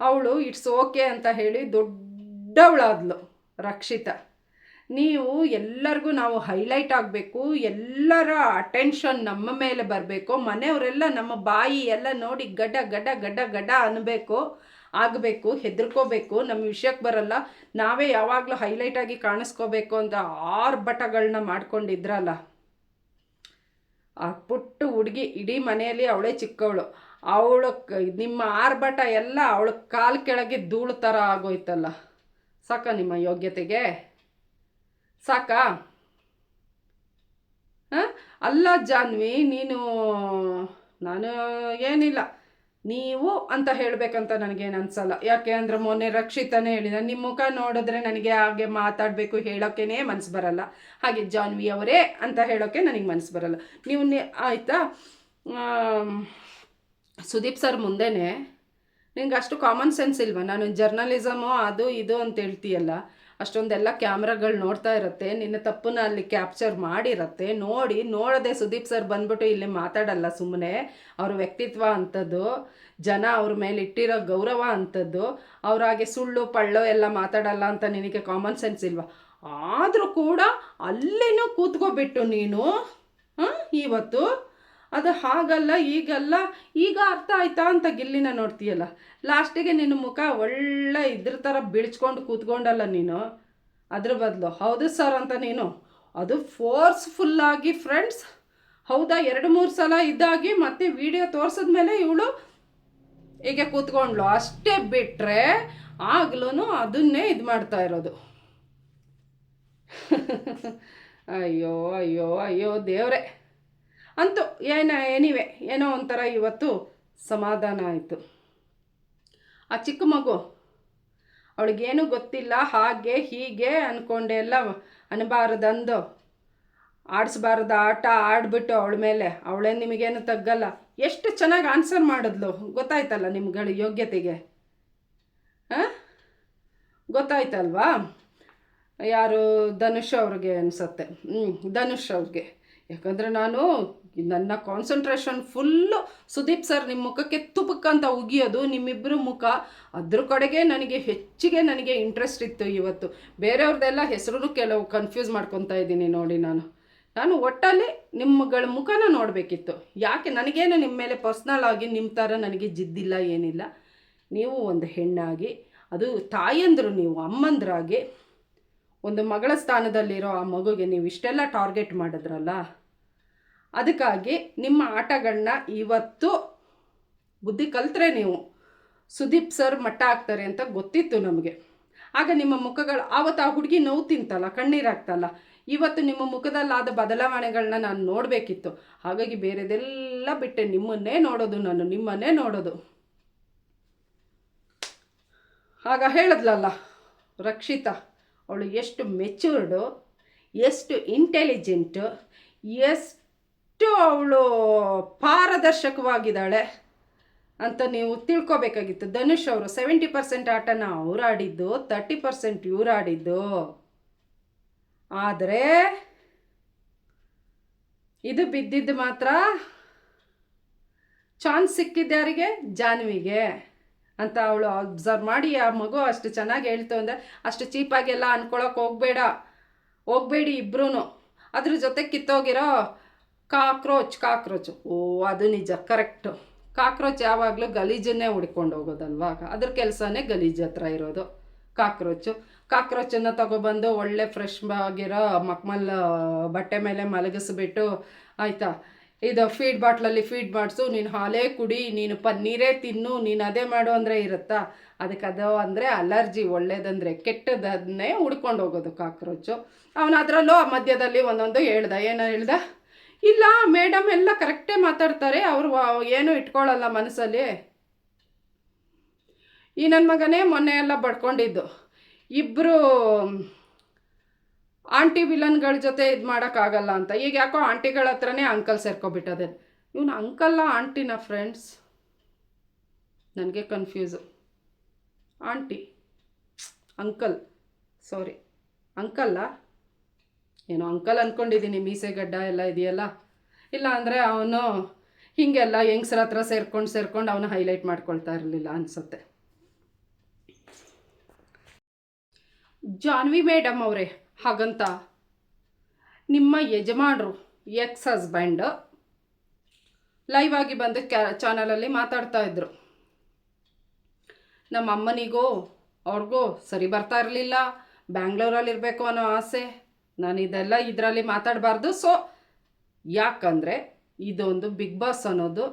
ಅವಳು, ಇಟ್ಸ್ ಓಕೆ ಅಂತ ಹೇಳಿ ದೊಡ್ಡವಳಾದ್ಲು, ರಕ್ಷಿತ. ನೀವು ಎಲ್ಲರಿಗೂ ನಾವು ಹೈಲೈಟ್ ಆಗಬೇಕು, ಎಲ್ಲರ ಅಟೆನ್ಷನ್ ನಮ್ಮ ಮೇಲೆ ಬರಬೇಕು, ಮನೆಯವರೆಲ್ಲ ನಮ್ಮ ಬಾಯಿ ಎಲ್ಲ ನೋಡಿ ಗಡ ಗಡ ಗಡ ಗಡ ಅನ್ನಬೇಕು ಆಗಬೇಕು, ಹೆದರ್ಕೋಬೇಕು ನಮ್ಮ ವಿಷಯಕ್ಕೆ ಬರಲ್ಲ. ನಾವೇ ಯಾವಾಗಲೂ ಹೈಲೈಟಾಗಿ ಕಾಣಿಸ್ಕೋಬೇಕು ಅಂತ ಆರ್ಭಟಗಳನ್ನ ಮಾಡ್ಕೊಂಡಿದ್ರಲ್ಲ. ಆ ಪುಟ್ಟ ಹುಡುಗಿ ಇಡೀ ಮನೆಯಲ್ಲಿ ಅವಳೇ ಚಿಕ್ಕವಳು. ಅವಳು ನಿಮ್ಮ ಆರ್ಭಟ ಎಲ್ಲ ಅವಳ ಕಾಲು ಕೆಳಗೆ ಧೂಳು ಥರ ಆಗೋಯ್ತಲ್ಲ. ಸಾಕ ನಿಮ್ಮ ಯೋಗ್ಯತೆಗೆ? ಸಾಕಾ? ಅಲ್ಲ ಜಾನ್ವಿ, ನೀನು, ನಾನು ಏನಿಲ್ಲ. ನೀವು ಅಂತ ಹೇಳಬೇಕಂತ ನನಗೇನು ಅನ್ಸಲ್ಲ. ಯಾಕೆ ಅಂದರೆ ಮೊನ್ನೆ ರಕ್ಷಿತನೇ ಹೇಳಿದ ನಿಮ್ಮ ಮುಖ ನೋಡಿದ್ರೆ ನನಗೆ ಹಾಗೆ ಮಾತಾಡಬೇಕು ಹೇಳೋಕ್ಕೇನೆ ಮನಸ್ಸು ಬರಲ್ಲ. ಹಾಗೆ ಜಾನ್ವಿ ಅವರೇ ಅಂತ ಹೇಳೋಕ್ಕೆ ನನಗೆ ಮನಸ್ಸು ಬರಲ್ಲ. ನೀವು ಆಯಿತಾ? ಸುದೀಪ್ ಸರ್ ಮುಂದೆನೇ, ನಿಂಗೆ ಅಷ್ಟು ಕಾಮನ್ ಸೆನ್ಸ್ ಇಲ್ವಾ? ನಾನು ಜರ್ನಲಿಸಮು ಅದು ಇದು ಅಂತ ಹೇಳ್ತೀಯಲ್ಲ. ಅಷ್ಟೊಂದೆಲ್ಲ ಕ್ಯಾಮ್ರಾಗಳು ನೋಡ್ತಾ ಇರುತ್ತೆ, ನಿನ್ನ ತಪ್ಪನ್ನ ಅಲ್ಲಿ ಕ್ಯಾಪ್ಚರ್ ಮಾಡಿರತ್ತೆ. ನೋಡಿ, ನೋಡದೆ ಸುದೀಪ್ ಸರ್ ಬಂದ್ಬಿಟ್ಟು ಇಲ್ಲಿ ಮಾತಾಡಲ್ಲ ಸುಮ್ಮನೆ ಅವ್ರ ವ್ಯಕ್ತಿತ್ವ ಅಂಥದ್ದು, ಜನ ಅವ್ರ ಮೇಲೆ ಇಟ್ಟಿರೋ ಗೌರವ ಅಂಥದ್ದು ಅವ್ರಾಗೆ ಸುಳ್ಳು, ಪಳ್ಳು ಎಲ್ಲ ಮಾತಾಡಲ್ಲ ಅಂತ ನಿನಗೆ ಕಾಮನ್ ಸೆನ್ಸ್ ಇಲ್ವಾ? ಆದರೂ ಕೂಡ ಅಲ್ಲೇನೂ ಕೂತ್ಕೋಬಿಟ್ಟು ನೀನು ಇವತ್ತು ಅದು ಹಾಗಲ್ಲ, ಈಗಲ್ಲ, ಈಗ ಅರ್ಥ ಆಯ್ತಾ ಅಂತ ಗಿಲ್ಲಿನ ನೋಡ್ತೀಯಲ್ಲ. ಲಾಸ್ಟಿಗೆ ನಿನ್ನ ಮುಖ ಒಳ್ಳೆ ಇದ್ರ ಥರ ಬಿಡ್ಸ್ಕೊಂಡು ಕೂತ್ಕೊಂಡಲ್ಲ ನೀನು. ಅದ್ರ ಬದಲು, ಹೌದು ಸರ್ ಅಂತ ನೀನು. ಅದು ಫೋರ್ಸ್ಫುಲ್ಲಾಗಿ ಫ್ರೆಂಡ್ಸ್ ಹೌದಾ, ಎರಡು ಮೂರು ಸಲ ಇದಾಗಿ ಮತ್ತೆ ವಿಡಿಯೋ ತೋರಿಸಿದ್ಮೇಲೆ ಇವಳು ಹೀಗೆ ಕೂತ್ಕೊಂಡ್ಳು. ಅಷ್ಟೇ ಬಿಟ್ಟರೆ ಆಗ್ಲೂ ಅದನ್ನೇ ಇದು ಮಾಡ್ತಾ ಇರೋದು. [laughs] ಅಯ್ಯೋ ಅಯ್ಯೋ ಅಯ್ಯೋ, ದೇವ್ರೆ. ಅಂತೂ ಏನ ಎನಿವೆ ಏನೋ ಒಂಥರ ಇವತ್ತು ಸಮಾಧಾನ ಆಯಿತು. ಆ ಚಿಕ್ಕ ಮಗು ಅವಳಿಗೇನು ಗೊತ್ತಿಲ್ಲ, ಹಾಗೆ, ಹೀಗೆ ಅಂದ್ಕೊಂಡೆ ಎಲ್ಲ ಅನ್ನಬಾರ್ದಂದು ಆಡಿಸ್ಬಾರ್ದು ಆಟ ಆಡಿಬಿಟ್ಟು ಅವಳ ಮೇಲೆ, ಅವಳೇ ನಿಮಗೇನು ತಗ್ಗಲ್ಲ. ಎಷ್ಟು ಚೆನ್ನಾಗಿ ಆನ್ಸರ್ ಮಾಡಿದ್ಲು, ಗೊತ್ತಾಯ್ತಲ್ಲ ನಿಮ್ಗಳ ಯೋಗ್ಯತೆಗೆ? ಹಾಂ? ಗೊತ್ತಾಯ್ತಲ್ವಾ? ಯಾರು, ಧನುಷ್ ಅವ್ರಿಗೆ ಅನಿಸತ್ತೆ. ಹ್ಞೂ ಧನುಷ್ ಅವ್ರಿಗೆ. ಯಾಕಂದರೆ ನಾನು ನನ್ನ ಕಾನ್ಸಂಟ್ರೇಷನ್ ಫುಲ್ಲು ಸುದೀಪ್ ಸರ್ ನಿಮ್ಮ ಮುಖಕ್ಕೆ ತುಪಕ್ಕಂತ ಉಗಿಯೋದು ನಿಮ್ಮಿಬ್ಬರು ಮುಖ. ಅದ್ರ ಕಡೆಗೆ ನನಗೆ ಹೆಚ್ಚಿಗೆ ನನಗೆ ಇಂಟ್ರೆಸ್ಟ್ ಇತ್ತು ಇವತ್ತು. ಬೇರೆಯವ್ರದ್ದೆಲ್ಲ ಹೆಸರು ಕೆಲವು ಕನ್ಫ್ಯೂಸ್ ಮಾಡ್ಕೊತಾ ಇದ್ದೀನಿ ನೋಡಿ ನಾನು. ನಾನು ಒಟ್ಟಲ್ಲಿ ನಿಮ್ಮಗಳ ಮುಖನ ನೋಡಬೇಕಿತ್ತು. ಯಾಕೆ ನನಗೇನು ನಿಮ್ಮ ಮೇಲೆ ಪರ್ಸ್ನಲ್ ಆಗಿ ನಿಮ್ಮ ಥರ ನನಗೆ ಜಿದ್ದಿಲ್ಲ, ಏನಿಲ್ಲ. ನೀವು ಒಂದು ಹೆಣ್ಣಾಗಿ, ಅದು ತಾಯಂದರು ನೀವು, ಅಮ್ಮಂದ್ರಾಗಿ, ಒಂದು ಮಗಳ ಸ್ಥಾನದಲ್ಲಿರೋ ಆ ಮಗುಗೆ ನೀವು ಇಷ್ಟೆಲ್ಲ ಟಾರ್ಗೆಟ್ ಮಾಡಿದ್ರಲ್ಲ ಅದಕ್ಕಾಗಿ ನಿಮ್ಮ ಆಟಗಳನ್ನ ಇವತ್ತು ಬುದ್ಧಿ ಕಲ್ತ್ರೆ ನೀವು. ಸುದೀಪ್ ಸರ್ ಮಟ್ಟ ಆಗ್ತಾರೆ ಅಂತ ಗೊತ್ತಿತ್ತು ನಮಗೆ. ಆಗ ನಿಮ್ಮ ಮುಖಗಳು ಆವತ್ತು ಆ ಹುಡುಗಿ ನೋವು ತಿಂತಲ್ಲ ಕಣ್ಣೀರಾಗ್ತಲ್ಲ ಇವತ್ತು ನಿಮ್ಮ ಮುಖದಲ್ಲಾದ ಬದಲಾವಣೆಗಳನ್ನ ನಾನು ನೋಡಬೇಕಿತ್ತು. ಹಾಗಾಗಿ ಬೇರೆದೆಲ್ಲ ಬಿಟ್ಟೆ, ನಿಮ್ಮನ್ನೇ ನೋಡೋದು ನಾನು, ನಿಮ್ಮನ್ನೇ ನೋಡೋದು. ಆಗ ಹೇಳಿದ್ಲಲ್ಲ, ರಕ್ಷಿತಾ, ಅವಳು ಎಷ್ಟು ಮೆಚೂರ್ಡು ಎಷ್ಟು ಇಂಟೆಲಿಜೆಂಟು ಎಷ್ಟು ಅವಳು ಪಾರದರ್ಶಕವಾಗಿದ್ದಾಳೆ ಅಂತ ನೀವು ತಿಳ್ಕೊಬೇಕಾಗಿತ್ತು. ಧನುಷ್ ಅವರು ಸೆವೆಂಟಿ ಪರ್ಸೆಂಟ್ ಆಟನ ಅವ್ರು ಆಡಿದ್ದು ತರ್ಟಿ ಪರ್ಸೆಂಟ್ ಇವ್ರು ಆಡಿದ್ದು ಆದರೆ ಇದು ಬಿದ್ದಿದ್ದು ಮಾತ್ರ ಚಾನ್ಸ್ ಸಿಕ್ಕಿದ್ಯಾರಿಗೆ ಜಾನ್ವಿಗೆ ಅಂತ ಅವಳು ಅಬ್ಸರ್ವ್ ಮಾಡಿ, ಆ ಮಗು ಅಷ್ಟು ಚೆನ್ನಾಗಿ ಹೇಳ್ತು ಅಂದರೆ ಅಷ್ಟು ಚೀಪಾಗೆಲ್ಲ ಅನ್ಕೊಳಕ್ಕೆ ಹೋಗಬೇಡ. ಹೋಗಬೇಡಿ ಇಬ್ರು ಅದ್ರ ಜೊತೆ ಕಿತ್ತೋಗಿರೋ ಕಾಕ್ರೋಚ್ ಕಾಕ್ರೋಚ್. ಓ, ಅದು ನಿಜ ಕರೆಕ್ಟು ಕಾಕ್ರೋಚ್ ಯಾವಾಗಲೂ ಗಲೀಜನ್ನೇ ಹುಡ್ಕೊಂಡು ಹೋಗೋದಲ್ವಾ? ಅದ್ರ ಕೆಲಸನೇ ಗಲೀಜ್ ಹತ್ರ ಇರೋದು. ಕಾಕ್ರೋಚು. ಕಾಕ್ರೋಚನ್ನು ತಗೊಬಂದು ಒಳ್ಳೆ ಫ್ರೆಶ್ ಆಗಿರೋ ಮಕ್ಮಲ್ ಬಟ್ಟೆ ಮೇಲೆ ಮಲಗಿಸ್ಬಿಟ್ಟು ಆಯಿತಾ? ಇದು ಫೀಡ್ ಬಾಟ್ಲಲ್ಲಿ ಫೀಡ್ ಮಾಡಿಸು, ನೀನು ಹಾಲೇ ಕುಡಿ, ನೀನು ಪನ್ನೀರೇ ತಿನ್ನು, ನೀನು ಅದೇ ಮಾಡು ಅಂದರೆ ಇರುತ್ತಾ? ಅದಕ್ಕೆ ಅದು ಅಂದರೆ ಅಲರ್ಜಿ, ಒಳ್ಳೇದಂದರೆ ಕೆಟ್ಟದನ್ನೇ ಹುಡ್ಕೊಂಡು ಹೋಗೋದು ಕಾಕ್ರೋಚು. ಅವನು ಅದರಲ್ಲೂ ಮಧ್ಯದಲ್ಲಿ ಒಂದೊಂದು ಹೇಳ್ದ. ಏನೋ ಹೇಳ್ದ? ಇಲ್ಲ ಮೇಡಮ್ ಎಲ್ಲ ಕರೆಕ್ಟೇ ಮಾತಾಡ್ತಾರೆ. ಅವರು ಏನೂ ಇಟ್ಕೊಳ್ಳಲ್ಲ ಮನಸ್ಸಲ್ಲಿ. ಈ ನನ್ನ ಮಗನೇ ಮೊನ್ನೆ ಎಲ್ಲ ಬಡ್ಕೊಂಡಿದ್ದು. ಇಬ್ಬರು ಆಂಟಿ ವಿಲನ್ಗಳ ಜೊತೆ ಇದು ಮಾಡೋಕ್ಕಾಗಲ್ಲ ಅಂತ. ಈಗ ಯಾಕೋ ಆಂಟಿಗಳ ಹತ್ರನೇ ಅಂಕಲ್ ಸೇರ್ಕೊಬಿಟ್ಟದೆ. ಇವನು ಅಂಕಲ್ಲ ಆಂಟಿನ ಫ್ರೆಂಡ್ಸ್ ನನಗೆ ಕನ್ಫ್ಯೂಸು ಆಂಟಿ, ಅಂಕಲ್ ಸಾರಿ ಅಂಕಲ್ಲ ಏನೋ ಅಂಕಲ್ ಅಂದ್ಕೊಂಡಿದ್ದೀನಿ ಮೀಸೆ ಗಡ್ಡ ಎಲ್ಲ ಇದೆಯಲ್ಲ? ಇಲ್ಲ ಅಂದರೆ ಅವನು ಹೀಗೆಲ್ಲ ಹೆಂಗ್ಸ್ರ ಹತ್ರ ಸೇರ್ಕೊಂಡು ಸೇರ್ಕೊಂಡು ಅವನ ಹೈಲೈಟ್ ಮಾಡ್ಕೊಳ್ತಾ ಇರಲಿಲ್ಲ ಅನಿಸುತ್ತೆ. ಜಾನ್ವಿ ಮೇಡಮ್ ಅವರೇ, ಹಾಗಂತ. ನಿಮ್ಮ ಯಜಮಾನರು ಎಕ್ಸ್ ಹಸ್ಬೆಂಡ್ ಲೈವ್ ಆಗಿ ಬಂದು ಕ್ಯಾ ಚಾನಲಲ್ಲಿ ಮಾತಾಡ್ತಾ ಇದ್ರು. ನಮ್ಮ ಅಮ್ಮನಿಗೂ ಅವ್ರಿಗೂ ಸರಿ ಬರ್ತಾ ಇರಲಿಲ್ಲ ಬ್ಯಾಂಗ್ಳೂರಲ್ಲಿ ಇರಬೇಕು ಅನ್ನೋ ಆಸೆ. ನಾನು ಇದೆಲ್ಲ ಇದರಲ್ಲಿ ಮಾತಾಡಬಾರ್ದು. ಸೊ ಯಾಕಂದರೆ ಇದೊಂದು ಬಿಗ್ ಬಾಸ್ ಅನ್ನೋದು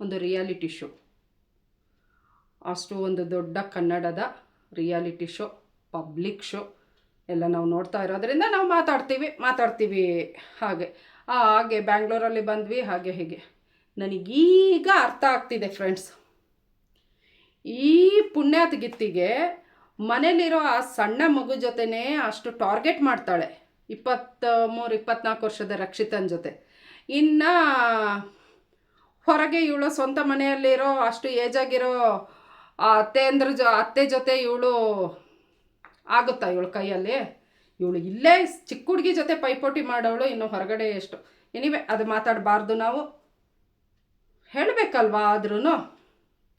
ಒಂದು ರಿಯಾಲಿಟಿ ಶೋ ಅಷ್ಟು ಒಂದು ದೊಡ್ಡ ಕನ್ನಡದ ರಿಯಾಲಿಟಿ ಶೋ ಪಬ್ಲಿಕ್ ಶೋ ಎಲ್ಲ ನಾವು ನೋಡ್ತಾ ಇರೋದ್ರಿಂದ ನಾವು ಮಾತಾಡ್ತೀವಿ ಮಾತಾಡ್ತೀವಿ ಹಾಗೆ. ಹಾಗೆ ಬ್ಯಾಂಗ್ಳೂರಲ್ಲಿ ಬಂದ್ವಿ, ಹಾಗೆ ಹೀಗೆ. ನನಗೀಗ ಅರ್ಥ ಆಗ್ತಿದೆ ಫ್ರೆಂಡ್ಸ್ ಈ ಪುಣ್ಯಾತ್ಗಿತ್ತಿಗೆ ಮನೇಲಿರೋ ಆ ಸಣ್ಣ ಮಗು ಜೊತೆನೇ ಅಷ್ಟು ಟಾರ್ಗೆಟ್ ಮಾಡ್ತಾಳೆ. ಇಪ್ಪತ್ತ ಮೂರು ಇಪ್ಪತ್ನಾಲ್ಕು ವರ್ಷದ ರಕ್ಷಿತನ ಜೊತೆ. ಇನ್ನು ಹೊರಗೆ ಇವಳು ಸ್ವಂತ ಮನೆಯಲ್ಲಿರೋ ಅಷ್ಟು ಏಜ್ ಆಗಿರೋ ಆ ಅತ್ತೆ ಅಂದ್ರ ಜೊ, ಅತ್ತೆ ಜೊತೆ ಇವಳು ಆಗುತ್ತಾ ಇವಳು ಕೈಯಲ್ಲಿ? ಇವಳು ಇಲ್ಲೇ ಚಿಕ್ಕ ಹುಡುಗಿ ಜೊತೆ ಪೈಪೋಟಿ ಮಾಡೋಳು, ಇನ್ನು ಹೊರಗಡೆ ಎಷ್ಟು? ಎನಿವೆ ಅದು ಮಾತಾಡಬಾರ್ದು ನಾವು. ಹೇಳಬೇಕಲ್ವಾ ಆದ್ರೂ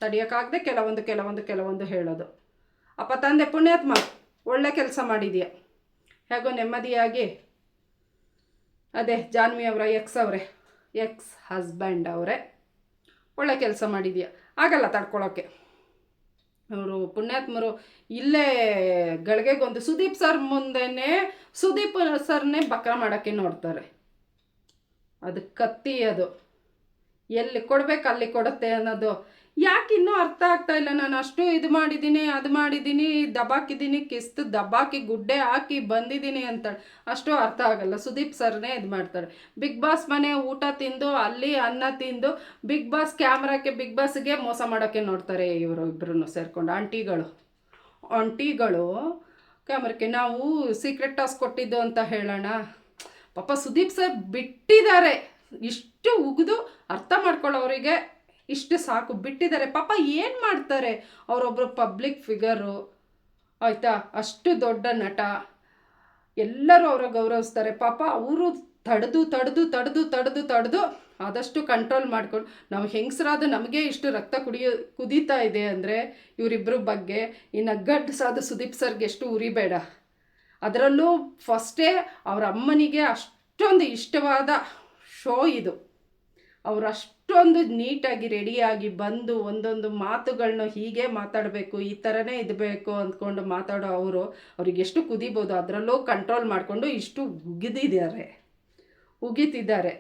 ತಡಿಯೋಕ್ಕಾಗದೆ ಕೆಲವೊಂದು ಕೆಲವೊಂದು ಕೆಲವೊಂದು ಹೇಳೋದು. ಅಪ್ಪ ತಂದೆ ಪುಣ್ಯಾತ್ಮ, ಒಳ್ಳೆ ಕೆಲಸ ಮಾಡಿದೀಯ? ಹೇಗೋ ನೆಮ್ಮದಿಯಾಗಿ. ಅದೇ, ಜಾನ್ವಿ ಅವರ ಎಕ್ಸ್ ಅವರೇ ಎಕ್ಸ್ ಹಸ್ಬೆಂಡ್ ಅವರೇ, ಒಳ್ಳೆ ಕೆಲಸ ಮಾಡಿದೀಯ? ಆಗಲ್ಲ ತಡ್ಕೊಳ್ಳೋಕ್ಕೆ ಅವರು ಪುಣ್ಯಾತ್ಮರು ಇಲ್ಲೇ ಗಳಿಗೆಗೊಂದು ಸುದೀಪ್ ಸರ್ ಮುಂದೆನೇ, ಸುದೀಪ್ ಸರ್ನೇ ಬಕ್ರ ಮಾಡೋಕ್ಕೆ ನೋಡ್ತಾರೆ. ಅದು ಕತ್ತಿ ಅದು. ಎಲ್ಲಿ ಕೊಡ್ಬೇಕು, ಅಲ್ಲಿ ಕೊಡುತ್ತೆ ಅನ್ನೋದು ಯಾಕೆ ಇನ್ನೂ ಅರ್ಥ ಆಗ್ತಾ ಇಲ್ಲ? ನಾನು ಅಷ್ಟು ಇದು ಮಾಡಿದ್ದೀನಿ, ಅದು ಮಾಡಿದ್ದೀನಿ, ದಬಾಕಿದ್ದೀನಿ, ಕಿಸ್ತು ದಬಾಕಿ, ಗುಡ್ಡೆ ಹಾಕಿ ಬಂದಿದ್ದೀನಿ ಅಂತ ಅಷ್ಟು ಅರ್ಥ ಆಗಲ್ಲ. ಸುದೀಪ್ ಸರ್ನೇ ಇದು ಮಾಡ್ತಾರೆ ಬಿಗ್ ಬಾಸ್ ಮನೆ ಊಟ ತಿಂದು, ಅಲ್ಲಿ ಅನ್ನ ತಿಂದು, ಬಿಗ್ ಬಾಸ್ ಕ್ಯಾಮ್ರಾಕ್ಕೆ, ಬಿಗ್ ಬಾಸ್ಗೆ ಮೋಸ ಮಾಡೋಕ್ಕೆ ನೋಡ್ತಾರೆ ಇವರು ಇಬ್ಬರೂ ಸೇರಿಕೊಂಡು. ಆಂಟಿಗಳು ಆಂಟಿಗಳು, ಕ್ಯಾಮ್ರಕ್ಕೆ ನಾವು ಸೀಕ್ರೆಟ್ ಟಾಸ್ ಕೊಟ್ಟಿದ್ದು ಅಂತ ಹೇಳೋಣ. ಪಾಪ ಸುದೀಪ್ ಸರ್ ಬಿಟ್ಟಿದ್ದಾರೆ. ಇಷ್ಟು ಉಗಿದು ಅರ್ಥ ಮಾಡ್ಕೊಳ್ಳೋರಿಗೆ ಇಷ್ಟು ಸಾಕು, ಬಿಟ್ಟಿದ್ದಾರೆ. ಪಾಪ ಏನು ಮಾಡ್ತಾರೆ? ಅವರೊಬ್ಬರು ಪಬ್ಲಿಕ್ ಫಿಗರು ಆಯಿತಾ? ಅಷ್ಟು ದೊಡ್ಡ ನಟ. ಎಲ್ಲರೂ ಅವರ ಗೌರವಿಸ್ತಾರೆ. ಪಾಪ ಅವರು ತಡೆದು ತಡೆದು ತಡೆದು ತಡೆದು ತಡೆದು ಆದಷ್ಟು ಕಂಟ್ರೋಲ್ ಮಾಡ್ಕೊಂಡು, ನಾವು ಹೆಂಗಸರಾದ ನಮಗೆ ಇಷ್ಟು ರಕ್ತ ಕುಡಿಯೋ, ಕುದೀತಾ ಇದೆ ಅಂದರೆ ಇವರಿಬ್ಬರ ಬಗ್ಗೆ ಇನ್ನು ಗಡ್ಸಾದ ಸುದೀಪ್ ಸರ್ಗೆ ಎಷ್ಟು ಉರಿಬೇಡ. ಅದರಲ್ಲೂ ಫಸ್ಟೇ ಅವರ ಅಮ್ಮನಿಗೆ ಅಷ್ಟೊಂದು ಇಷ್ಟವಾದ ಶೋ ಇದು. ಅವ್ರು ಅಷ್ಟೊಂದು ನೀಟಾಗಿ ರೆಡಿಯಾಗಿ ಬಂದು ಒಂದೊಂದು ಮಾತುಗಳನ್ನ ಹೀಗೆ ಮಾತಾಡಬೇಕು, ಈ ಥರನೇ ಇದ್ಬೇಕು ಅಂದ್ಕೊಂಡು ಮಾತಾಡೋ ಅವರು ಅವ್ರಿಗೆ ಎಷ್ಟು ಕುದಿಬೋದು, ಅದರಲ್ಲೂ ಕಂಟ್ರೋಲ್ ಮಾಡಿಕೊಂಡು ಇಷ್ಟು ಉಗಿದಿದ್ದಾರೆ. ಉಗಿತಿದ್ದಾರೆ.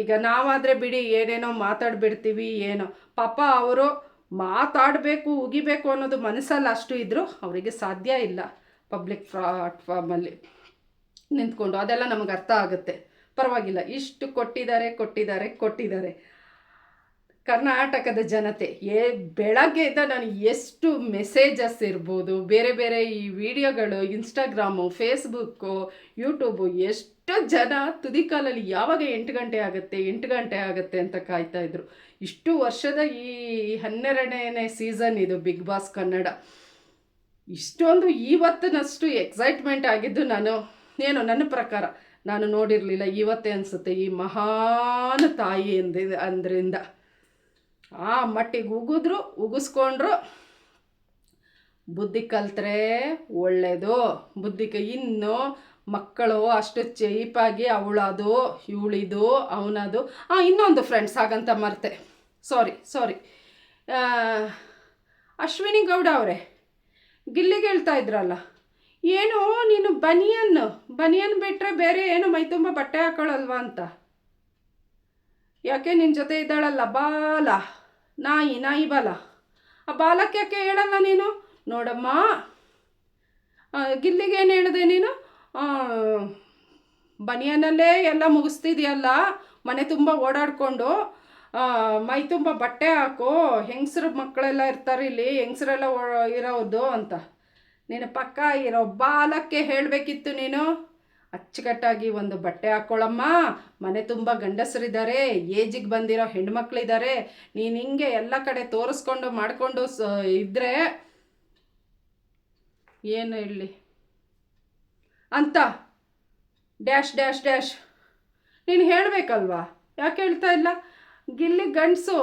ಈಗ ನಾವಾದರೆ ಬಿಡಿ ಏನೇನೋ ಮಾತಾಡ್ಬಿಡ್ತೀವಿ, ಏನೋ. ಪಾಪ ಅವರು ಮಾತಾಡಬೇಕು, ಉಗಿಬೇಕು ಅನ್ನೋದು ಮನಸ್ಸಲ್ಲಿ ಅಷ್ಟು ಇದ್ದರೂ ಅವರಿಗೆ ಸಾಧ್ಯ ಇಲ್ಲ. ಪಬ್ಲಿಕ್ ಪ್ಲಾಟ್ಫಾರ್ಮಲ್ಲಿ ನಿಂತ್ಕೊಂಡು ಅದೆಲ್ಲ ನಮಗೆ ಅರ್ಥ ಆಗುತ್ತೆ. ಪರವಾಗಿಲ್ಲ. ಇಷ್ಟು ಕೊಟ್ಟಿದ್ದಾರೆ ಕೊಟ್ಟಿದ್ದಾರೆ ಕೊಟ್ಟಿದ್ದಾರೆ. ಕರ್ನಾಟಕದ ಜನತೆ, ಏ ಬೆಳಗ್ಗೆಯಿಂದ ನಾನು ಎಷ್ಟು ಮೆಸೇಜಸ್ ಇರ್ಬೋದು, ಬೇರೆ ಬೇರೆ ಈ ವಿಡಿಯೋಗಳು ಇನ್ಸ್ಟಾಗ್ರಾಮು ಫೇಸ್ಬುಕ್ಕು ಯೂಟ್ಯೂಬು ಎಷ್ಟು ಜನ ತುದಿಕಾಲಲ್ಲಿ ಯಾವಾಗ ಎಂಟು ಗಂಟೆ ಆಗುತ್ತೆ, ಎಂಟು ಗಂಟೆ ಆಗುತ್ತೆ ಅಂತ ಕಾಯ್ತಾ ಇದ್ರು. ಇಷ್ಟು ವರ್ಷದ ಈ ಹನ್ನೆರಡನೇ ಸೀಸನ್ ಇದು ಬಿಗ್ ಬಾಸ್ ಕನ್ನಡ ಇಷ್ಟೊಂದು ಇವತ್ತಿನಷ್ಟು ಎಕ್ಸೈಟ್ಮೆಂಟ್ ಆಗಿದ್ದು ನಾನು, ಏನು ನನ್ನ ಪ್ರಕಾರ. ನಾನು ನೋಡಿರಲಿಲ್ಲ, ಇವತ್ತೇ ಅನಿಸುತ್ತೆ ಈ ಮಹಾನ್ ತಾಯಿ ಎಂದ ಅಂದ್ರಿಂದ. ಆ ಮಟ್ಟಿಗೆ ಉಗಿದ್ರು, ಉಗಿಸ್ಕೊಂಡ್ರು, ಬುದ್ಧಿ ಕಲ್ತ್ರೆ ಒಳ್ಳೆಯದು ಬುದ್ಧಿ ಕ ಇನ್ನು ಮಕ್ಕಳು ಅಷ್ಟು ಚೇಪಾಗಿ ಅವಳದು, ಇವಳಿದು, ಅವನದು. ಹಾಂ ಇನ್ನೊಂದು ಫ್ರೆಂಡ್ಸ್ ಹಾಗಂತ ಮರ್ತೆ. ಸಾರಿ ಸಾರಿ ಅಶ್ವಿನಿ ಗೌಡ ಅವರೇ, ಗಿಲ್ಲಿಗೆ ಹೇಳ್ತಾ ಇದ್ರಲ್ಲ ಏನು, ನೀನು ಬನಿಯನ್ ಬನಿಯನ್ ಬಿಟ್ಟರೆ ಬೇರೆ ಏನು ಮೈ ತುಂಬ ಬಟ್ಟೆ ಹಾಕೊಳ್ಳಲ್ವಾ ಅಂತ? ಯಾಕೆ ನಿನ್ನ ಜೊತೆ ಇದ್ದಾಳಲ್ಲ ಬಾಲ? ನಾಯಿ ನಾಯಿ ಬಾಲ. ಆ ಬಾಲಕ್ಕೆ ಯಾಕೆ ಹೇಳಲ್ಲ ನೀನು? ನೋಡಮ್ಮ. ಗಿಲ್ಲಿಗೇನು ಹೇಳಿದೆ ನೀನು? ಬನಿಯನಲ್ಲೇ ಎಲ್ಲ ಮುಗಿಸ್ತಿದೆಯಲ್ಲ? ಮನೆ ತುಂಬ ಓಡಾಡಿಕೊಂಡು ಮೈ ತುಂಬ ಬಟ್ಟೆ ಹಾಕು, ಹೆಂಗಸ್ರ ಮಕ್ಕಳೆಲ್ಲ ಇರ್ತಾರೆ ಇಲ್ಲಿ, ಹೆಂಗಸ್ರೆಲ್ಲ ಇರೋದು ಅಂತ. ನೀನು ಪಕ್ಕ ಇರೋ ಬಾಲಕ್ಕೆ ಹೇಳಬೇಕಿತ್ತು ನೀನು. ಅಚ್ಚುಕಟ್ಟಾಗಿ ಒಂದು ಬಟ್ಟೆ ಹಾಕ್ಕೊಳ್ಳಮ್ಮ ಮನೆ ತುಂಬ ಗಂಡಸರಿದ್ದಾರೆ, ಏಜಿಗೆ ಬಂದಿರೋ ಹೆಣ್ಮಕ್ಳಿದ್ದಾರೆ. ನೀನು ಹಿಂಗೆ ಎಲ್ಲ ಕಡೆ ತೋರಿಸ್ಕೊಂಡು ಮಾಡಿಕೊಂಡು ಸ ಇದ್ದರೆ ಏನು ಹೇಳಲಿ ಅಂತ. Dash dash dash. ನೀನು ಹೇಳಬೇಕಲ್ವಾ? ಯಾಕೆ ಹೇಳ್ತಾ ಇಲ್ಲ? ಗಿಲ್ಲಿ ಗಂಡಸು.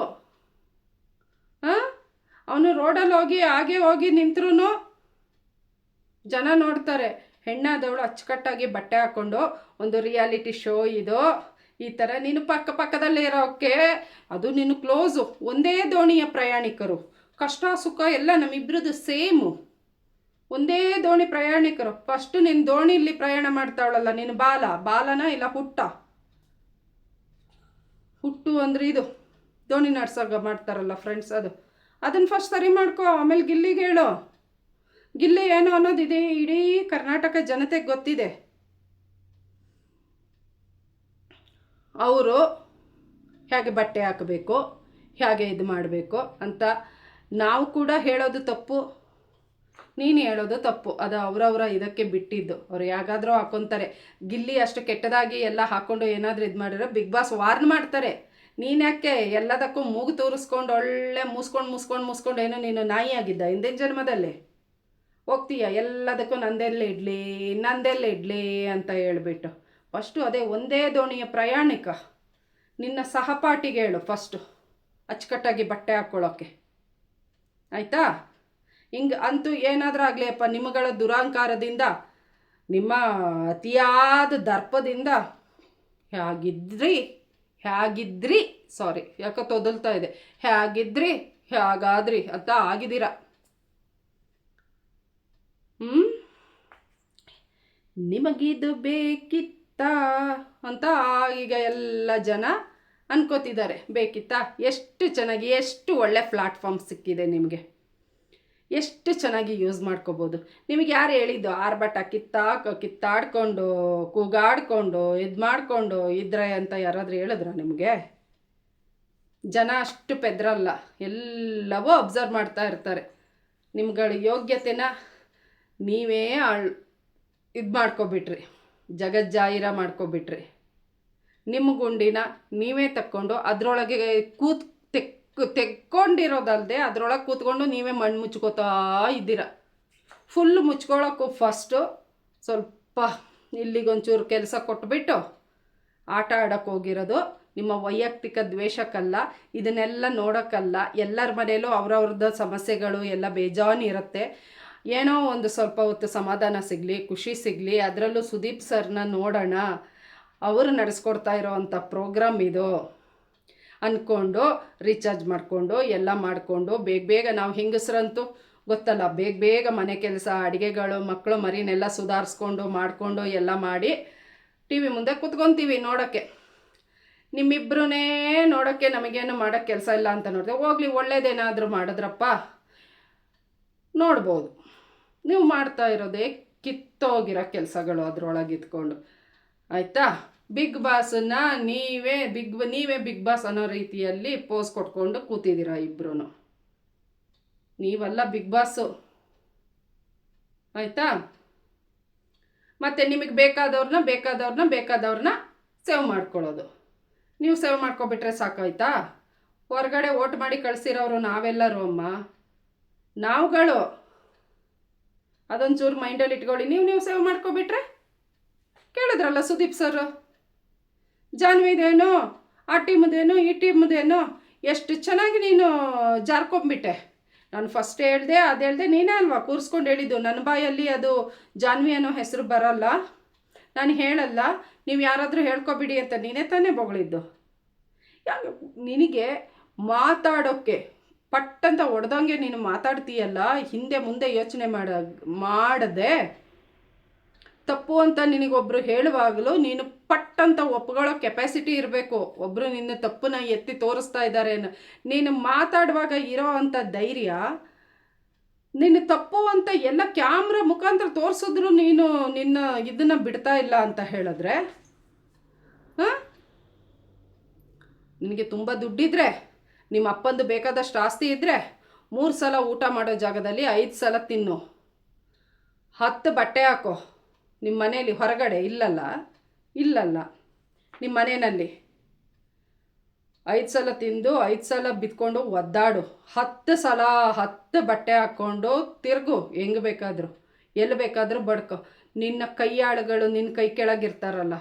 ಹಾಂ? ಅವನು ರೋಡಲ್ಲಿ ಹೋಗಿ, ಹಾಗೆ ಹೋಗಿ ನಿಂತ್ರು ಜನ ನೋಡ್ತಾರೆ. ಹೆಣ್ಣಾದವಳು ಅಚ್ಚುಕಟ್ಟಾಗಿ ಬಟ್ಟೆ ಹಾಕ್ಕೊಂಡು ಒಂದು ರಿಯಾಲಿಟಿ ಶೋ ಇದು. ಈ ಥರ ನೀನು ಪಕ್ಕ ಪಕ್ಕದಲ್ಲೇ ಇರೋಕ್ಕೆ ಅದು ನೀನು ಕ್ಲೋಸು ಒಂದೇ ದೋಣಿಯ ಪ್ರಯಾಣಿಕರು. ಕಷ್ಟ ಸುಖ ಎಲ್ಲ ನಮ್ಮಿಬ್ರದ್ದು ಸೇಮು ಒಂದೇ ದೋಣಿ ಪ್ರಯಾಣಿಕರು. ಫಸ್ಟು ನಿನ್ನ ದೋಣಿಲಿ ಪ್ರಯಾಣ ಮಾಡ್ತಾವಳಲ್ಲ, ನೀನು ಬಾಲ. ಬಾಲನ ಇಲ್ಲ ಹುಟ್ಟ. ಹುಟ್ಟು ಅಂದ್ರೆ ಇದು. ದೋಣಿ ನಡ್ಸಾಗ ಮಾಡ್ತಾರಲ್ಲ ಫ್ರೆಂಡ್ಸ್ ಅದು. ಅದನ್ನು ಫಸ್ಟ್ ಸರಿ ಮಾಡ್ಕೋ, ಆಮೇಲೆ ಗಿಲ್ಲಿಗೆ ಹೇಳು. ಗಿಲ್ಲಿ ಏನು ಅನ್ನೋದು ಇದೆ ಇಡೀ ಕರ್ನಾಟಕ ಜನತೆಗೆ ಗೊತ್ತಿದೆ. ಅವರು ಹೇಗೆ ಬಟ್ಟೆ ಹಾಕಬೇಕು, ಹೇಗೆ ಇದು ಮಾಡಬೇಕು ಅಂತ ನಾವು ಕೂಡ ಹೇಳೋದು ತಪ್ಪು. ನೀನು ಹೇಳೋದು ತಪ್ಪು. ಅದು ಅವರವರ ಇದಕ್ಕೆ ಬಿಟ್ಟಿದ್ದು. ಅವ್ರು ಯಾಗಾದರೂ ಹಾಕೊತಾರೆ. ಗಿಲ್ಲಿ ಅಷ್ಟು ಕೆಟ್ಟದಾಗಿ ಎಲ್ಲ ಹಾಕ್ಕೊಂಡು ಏನಾದರೂ ಇದು ಮಾಡಿದ್ರೆ ಬಿಗ್ ಬಾಸ್ ವಾರ್ನ್ ಮಾಡ್ತಾರೆ. ನೀನು ಯಾಕೆ ಎಲ್ಲದಕ್ಕೂ ಮೂಗು ತೋರಿಸ್ಕೊಂಡು ಒಳ್ಳೆ ಮುಸ್ಕೊಂಡು ಮುಸ್ಕೊಂಡು ಮುಸ್ಕೊಂಡು ಏನೋ ನೀನು ನಾಯಿ ಆಗಿದ್ದ ಹಿಂದಿನ ಜನ್ಮದಲ್ಲಿ? ಹೋಗ್ತೀಯ? ಎಲ್ಲದಕ್ಕೂ ನಂದೆಲ್ಲ ಇಡ್ಲಿ ನಂದೆಲ್ಲ ಇಡ್ಲಿ ಅಂತ ಹೇಳ್ಬಿಟ್ಟು. ಫಸ್ಟು ಅದೇ ಒಂದೇ ದೋಣಿಯ ಪ್ರಯಾಣಿಕ. ನಿನ್ನ ಸಹಪಾಠಿಗೆ ಹೇಳು ಫಸ್ಟು ಅಚ್ಚುಕಟ್ಟಾಗಿ ಬಟ್ಟೆ ಹಾಕ್ಕೊಳ್ಳೋಕ್ಕೆ ಆಯಿತಾ? ಹಿಂಗೆ ಅಂತೂ ಏನಾದರೂ ಆಗಲಿ ನಿಮ್ಮಗಳ ದುರಾಂಕಾರದಿಂದ, ನಿಮ್ಮ ಅತಿಯಾದ ದರ್ಪದಿಂದ ಹೇಗಿದ್ರಿ? ಹೇಗಿದ್ರಿ? ಸಾರಿ ಯಾಕೋ ತೊದಲ್ತಾ ಇದೆ. ಹೇಗಿದ್ರಿ? ಹೇಗಾದ್ರಿ? ಅಂತ ಆಗಿದ್ದೀರ? ಹ್ಞೂ ನಿಮಗಿದು ಬೇಕಿತ್ತ ಅಂತ ಈಗ ಎಲ್ಲ ಜನ ಅನ್ಕೋತಿದ್ದಾರೆ. ಬೇಕಿತ್ತಾ? ಎಷ್ಟು ಚೆನ್ನಾಗಿ, ಎಷ್ಟು ಒಳ್ಳೆ ಪ್ಲಾಟ್ಫಾರ್ಮ್ ಸಿಕ್ಕಿದೆ ನಿಮಗೆ? ಎಷ್ಟು ಚೆನ್ನಾಗಿ ಯೂಸ್ ಮಾಡ್ಕೋಬೋದು? ನಿಮಗೆ ಯಾರು ಹೇಳಿದ್ದು? ಆರ್ಭಟ ಕಿತ್ತಾಕ ಕಿತ್ತಾಡ್ಕೊಂಡು, ಕೂಗಾಡ್ಕೊಂಡು, ಇದು ಮಾಡಿಕೊಂಡು ಇದ್ರೆ ಅಂತ ಯಾರಾದರೂ ಹೇಳಿದ್ರ ನಿಮಗೆ? ಜನ ಅಷ್ಟು ಪೆದ್ರಲ್ಲ. ಎಲ್ಲವೂ ಅಬ್ಸರ್ವ್ ಮಾಡ್ತಾ ಇರ್ತಾರೆ. ನಿಮ್ಗಳ ಯೋಗ್ಯತೆನ ನೀವೇ ಅಳ್ ಇದು ಮಾಡ್ಕೊಬಿಟ್ರಿ ಜಗಜ್ಜಾಹಿರ ಮಾಡ್ಕೊಬಿಟ್ರಿ. ನಿಮ್ಮ ಗುಂಡಿನ ನೀವೇ ತಕ್ಕೊಂಡು ಅದರೊಳಗೆ ಕೂತ್ ತೆಕ್ ತೆಕ್ಕೊಂಡಿರೋದಲ್ಲದೆ ಅದರೊಳಗೆ ಕೂತ್ಕೊಂಡು ನೀವೇ ಮಣ್ಣು ಮುಚ್ಕೋತಾ ಇದ್ದೀರ. ಫುಲ್ ಮುಚ್ಕೊಳ್ಳೋಕ್ಕೂ ಫಸ್ಟು ಸ್ವಲ್ಪ ಇಲ್ಲಿಗೊಂಚೂರು ಕೆಲಸ ಕೊಟ್ಬಿಟ್ಟು ಆಟ ಆಡೋಕ್ಕೆ ಹೋಗಿರೋದು. ನಿಮ್ಮ ವೈಯಕ್ತಿಕ ದ್ವೇಷಕ್ಕಲ್ಲ, ಇದನ್ನೆಲ್ಲ ನೋಡೋಕ್ಕಲ್ಲ. ಎಲ್ಲರ ಮನೆಯಲ್ಲೂ ಅವ್ರವ್ರದ್ದು ಸಮಸ್ಯೆಗಳು ಎಲ್ಲ ಬೇಜಾನಿರುತ್ತೆ ಏನೋ ಒಂದು ಸ್ವಲ್ಪ ಹೊತ್ತು ಸಮಾಧಾನ ಸಿಗಲಿ, ಖುಷಿ ಸಿಗಲಿ, ಅದರಲ್ಲೂ ಸುದೀಪ್ ಸರ್ನ ನೋಡೋಣ, ಅವರು ನಡೆಸ್ಕೊಡ್ತಾ ಇರೋವಂಥ ಪ್ರೋಗ್ರಾಮ್ ಇದು ಅಂದ್ಕೊಂಡು ರೀಚಾರ್ಜ್ ಮಾಡಿಕೊಂಡು, ಎಲ್ಲ ಮಾಡಿಕೊಂಡು, ಬೇಗ ಬೇಗ ನಾವು ಹೆಂಗಸ್ರಂತೂ ಗೊತ್ತಲ್ಲ, ಬೇಗ ಬೇಗ ಮನೆ ಕೆಲಸ, ಅಡುಗೆಗಳು, ಮಕ್ಕಳು ಮರಿನೆಲ್ಲ ಸುಧಾರಿಸ್ಕೊಂಡು, ಮಾಡಿಕೊಂಡು ಎಲ್ಲ ಮಾಡಿ ಟಿ ವಿ ಮುಂದೆ ಕುತ್ಕೊತೀವಿ ನೋಡೋಕ್ಕೆ ನಿಮ್ಮಿಬ್ಬರೂ ನೋಡೋಕ್ಕೆ ನಮಗೇನು ಮಾಡೋಕ್ಕೆ ಕೆಲಸ ಇಲ್ಲ ಅಂತ ನೋಡಿದೆ, ಹೋಗ್ಲಿ ಒಳ್ಳೇದೇನಾದರೂ ಮಾಡಿದ್ರಪ್ಪ, ನೋಡ್ಬೋದು. ನೀವು ಮಾಡ್ತಾ ಇರೋದೇ ಕಿತ್ತೋಗಿರೋ ಕೆಲಸಗಳು ಅದರೊಳಗೆ ಇದ್ಕೊಂಡು. ಆಯಿತಾ? ಬಿಗ್ ಬಾಸನ್ನ ನೀವೇ ಬಿಗ್ ನೀವೇ ಬಿಗ್ ಬಾಸ್ ಅನ್ನೋ ರೀತಿಯಲ್ಲಿ ಪೋಸ್ ಕೊಟ್ಕೊಂಡು ಕೂತಿದ್ದೀರ ಇಬ್ಬರೂ ನೀವಲ್ಲ ಬಿಗ್ ಬಾಸು ಆಯಿತಾ? ಮತ್ತು ನಿಮಗೆ ಬೇಕಾದವ್ರನ್ನ ಬೇಕಾದವ್ರನ್ನ ಬೇಕಾದವ್ರನ್ನ ಸೇವ್ ಮಾಡ್ಕೊಳ್ಳೋದು. ನೀವು ಸೇವ್ ಮಾಡ್ಕೊಬಿಟ್ರೆ ಸಾಕಾಯ್ತಾ? ಹೊರಗಡೆ ಓಟ್ ಮಾಡಿ ಕಳಿಸಿರೋರು ನಾವೆಲ್ಲರೂ ಅಮ್ಮ. ನಾವುಗಳು. ಅದೊಂಚೂರು ಮೈಂಡಲ್ಲಿ ಇಟ್ಕೊಳ್ಳಿ. ನೀವು ನೀವು ಸೇವ್ ಮಾಡ್ಕೊಬಿಟ್ರೆ ಕೇಳಿದ್ರಲ್ಲ ಸುದೀಪ್ ಸರ್ ಜಾನ್ವಿದೇನೋ ಆ ಟೀಮ್ದೇನು ಈ ಟೀಮ್ದೇನೋ ಎಷ್ಟು ಚೆನ್ನಾಗಿ ನೀನು ಜಾರ್ಕೊಂಬಿಟ್ಟೆ. ನಾನು ಫಸ್ಟ್ ಹೇಳ್ದೆ, ಅದು ಹೇಳ್ದೆ ನೀನೇ ಅಲ್ವಾ? ಕೂರಿಸ್ಕೊಂಡು ಹೇಳಿದ್ದು. ನನ್ನ ಬಾಯಲ್ಲಿ ಅದು ಜಾನ್ವಿ ಅನ್ನೋ ಹೆಸರು ಬರಲ್ಲ. ನಾನು ಹೇಳಲ್ಲ. ನೀವು ಯಾರಾದರೂ ಹೇಳ್ಕೊಬಿಡಿ ಅಂತ ನೀನೇ ತಾನೇ ಬೊಗಳಿದ್ದು. ನಿನಗೆ ಮಾತಾಡೋಕ್ಕೆ ಪಟ್ಟಂತ ಒಡೆದಂಗೆ ನೀನು ಮಾತಾಡ್ತೀಯಲ್ಲ, ಹಿಂದೆ ಮುಂದೆ ಯೋಚನೆ ಮಾಡ, ಮಾಡದೆ ತಪ್ಪು ಅಂತ ನಿನಗೊಬ್ರು ಹೇಳುವಾಗಲೂ ನೀನು ಪಟ್ಟಂತ ಒಪ್ಕೊಳ್ಳೋ ಕೆಪಾಸಿಟಿ ಇರಬೇಕು. ಒಬ್ಬರು ನಿನ್ನ ತಪ್ಪನ್ನ ಎತ್ತಿ ತೋರಿಸ್ತಾ ಇದ್ದಾರೆ ನೀನು ಮಾತಾಡುವಾಗ ಇರೋ ಅಂಥ ಧೈರ್ಯ, ನಿನ್ನ ತಪ್ಪು ಅಂತ ಎಲ್ಲ ಕ್ಯಾಮ್ರಾ ಮುಖಾಂತರ ತೋರಿಸಿದ್ರು ನೀನು ನಿನ್ನ ಇದನ್ನು ಬಿಡ್ತಾ ಇಲ್ಲ ಅಂತ ಹೇಳಿದ್ರೆ, ಹಾಂ? ನಿನಗೆ ತುಂಬ ದುಡ್ಡಿದ್ರೆ ನಿಮ್ಮ ಅಪ್ಪಂದು ಬೇಕಾದಷ್ಟು ಆಸ್ತಿ ಇದ್ದರೆ ಮೂರು ಸಲ ಊಟ ಮಾಡೋ ಜಾಗದಲ್ಲಿ ಐದು ಸಲ ತಿನ್ನು. ಹತ್ತು ಬಟ್ಟೆ ಹಾಕೋ. ನಿಮ್ಮ ಮನೇಲಿ ಹೊರಗಡೆ ಇಲ್ಲಲ್ಲ? ಇಲ್ಲಲ್ಲ. ನಿಮ್ಮ ಮನೆಯಲ್ಲಿ. ಐದು ಸಲ ತಿಂದು, ಐದು ಸಲ ಬಿತ್ಕೊಂಡು ಒದ್ದಾಡು. ಹತ್ತು ಸಲ ಹತ್ತು ಬಟ್ಟೆ ಹಾಕ್ಕೊಂಡು ತಿರುಗು. ಹೆಂಗೆ ಬೇಕಾದರೂ. ಎಲ್ಲಿ ಬೇಕಾದರೂ ಬಡ್ಕೊ. ನಿನ್ನ ಕೈಯಾಳುಗಳು ನಿನ್ನ ಕೈ ಕೆಳಗಿರ್ತಾರಲ್ಲ.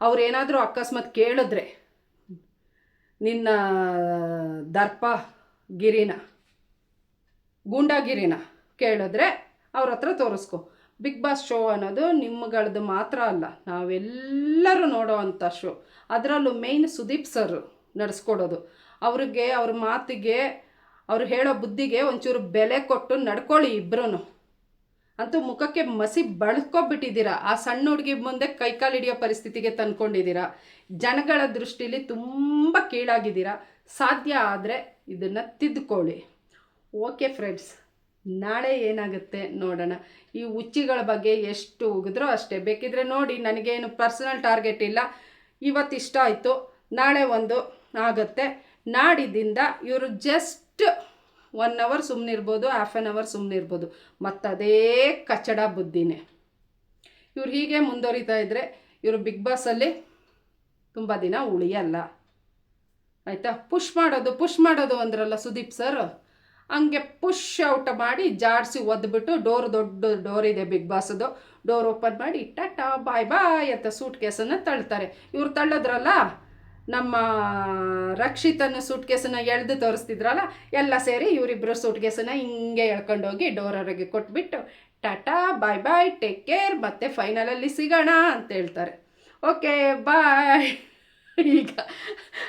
ಅವ್ರೇನಾದರೂ ಅಕಸ್ಮಾತ್ ಕೇಳಿದ್ರೆ ನಿನ್ನ ದರ್ಪ ಗಿರಿನ ಗೂಂಡಾಗಿರಿನ ಕೇಳಿದ್ರೆ ಅವ್ರ ಹತ್ರ ತೋರಿಸ್ಕೊ. ಬಿಗ್ ಬಾಸ್ ಶೋ ಅನ್ನೋದು ನಿಮ್ಮಗಳದ್ದು ಮಾತ್ರ ಅಲ್ಲ, ನಾವೆಲ್ಲರೂ ನೋಡೋ ಅಂಥ ಶೋ ಅದರಲ್ಲೂ ಮೇಯ್ನ್ ಸುದೀಪ್ ಸರ್ ನಡೆಸ್ಕೊಡೋದು. ಅವ್ರಿಗೆ ಅವ್ರ ಮಾತಿಗೆ, ಅವ್ರು ಹೇಳೋ ಬುದ್ಧಿಗೆ ಒಂಚೂರು ಬೆಲೆ ಕೊಟ್ಟು ನಡ್ಕೊಳ್ಳಿ ಇಬ್ಬರೂ ಅಂತೂ ಮುಖಕ್ಕೆ ಮಸಿ ಬಳ್ಕೊಬಿಟ್ಟಿದ್ದೀರಾ? ಆ ಸಣ್ಣ ಹುಡುಗಿ ಮುಂದೆ ಕೈಕಾಲು ಹಿಡಿಯೋ ಪರಿಸ್ಥಿತಿಗೆ ತಂದ್ಕೊಂಡಿದ್ದೀರಾ? ಜನಗಳ ದೃಷ್ಟಿಲಿ ತುಂಬ ಕೀಳಾಗಿದ್ದೀರಾ? ಸಾಧ್ಯ ಆದರೆ ಇದನ್ನು ತಿದ್ದುಕೊಳ್ಳಿ ಓಕೆ ಫ್ರೆಂಡ್ಸ್, ನಾಳೆ ಏನಾಗುತ್ತೆ ನೋಡೋಣ. ಈ ಹುಚ್ಚಿಗಳ ಬಗ್ಗೆ ಎಷ್ಟು ಉಗಿದ್ರೂ ಅಷ್ಟೇ. ಬೇಕಿದ್ರೆ ನೋಡಿ, ನನಗೇನು ಪರ್ಸನಲ್ ಟಾರ್ಗೆಟ್ ಇಲ್ಲ. ಇವತ್ತು ಇಷ್ಟ ಆಯಿತು. ನಾಳೆ ಒಂದು ಆಗುತ್ತೆ. ನಾಡಿದ್ದಿಂದ ಇವರು ಜಸ್ಟ್ ಒನ್ ಅವರ್ ಸುಮ್ಮನಿರ್ಬೋದು ಹಾಫ್ ಆನ್ ಅವರ್ ಸುಮ್ಮನೆ ಇರ್ಬೋದು. ಮತ್ತದೇ ಕಚಡ ಬುದ್ಧಿನೇ. ಇವ್ರು ಹೀಗೆ ಮುಂದುವರಿತಾ ಇದ್ದರೆ ಇವರು ಬಿಗ್ ಬಾಸಲ್ಲಿ ತುಂಬ ದಿನ ಉಳಿಯಲ್ಲ. ಆಯಿತಾ? ಪುಷ್ ಮಾಡೋದು ಪುಷ್ ಮಾಡೋದು ಅಂದ್ರಲ್ಲ ಸುದೀಪ್ ಸರ್ ಹಂಗೆ ಪುಷ್ ಔಟ್ ಮಾಡಿ ಜಾಡಿಸಿ ಒದ್ಬಿಟ್ಟು ಡೋರ್ ದೊಡ್ಡ ಡೋರ್ ಇದೆ ಬಿಗ್ ಬಾಸದು ಡೋರ್ ಓಪನ್ ಮಾಡಿ, ಟಾಟಾ ಬಾಯ್ ಬಾಯ್ ಅಂತ ಸೂಟ್ ಕೇಸನ್ನು ತಳ್ತಾರೆ. ಇವ್ರು ತಳ್ಳೋದ್ರಲ್ಲ ನಮ್ಮ ರಕ್ಷಿತನ ಸೂಟ್ ಕೇಸನ್ನು ಎಳೆದು ತೋರಿಸ್ತಿದ್ರಲ್ಲ, ಎಲ್ಲ ಸೇರಿ ಇವರಿಬ್ಬರು ಸೂಟ್ ಕೇಸನ್ನು ಹಿಂಗೆ ಎಳ್ಕೊಂಡೋಗಿ ಡೋರ್ ಕೊಟ್ಬಿಟ್ಟು, tata bye bye take care ಮತ್ತೆ ಫೈನಲಲ್ಲಿ ಸಿಗೋಣ ಅಂತ ಹೇಳ್ತಾರೆ. ಓಕೆ ಬಾಯ್ [laughs] ಈಗ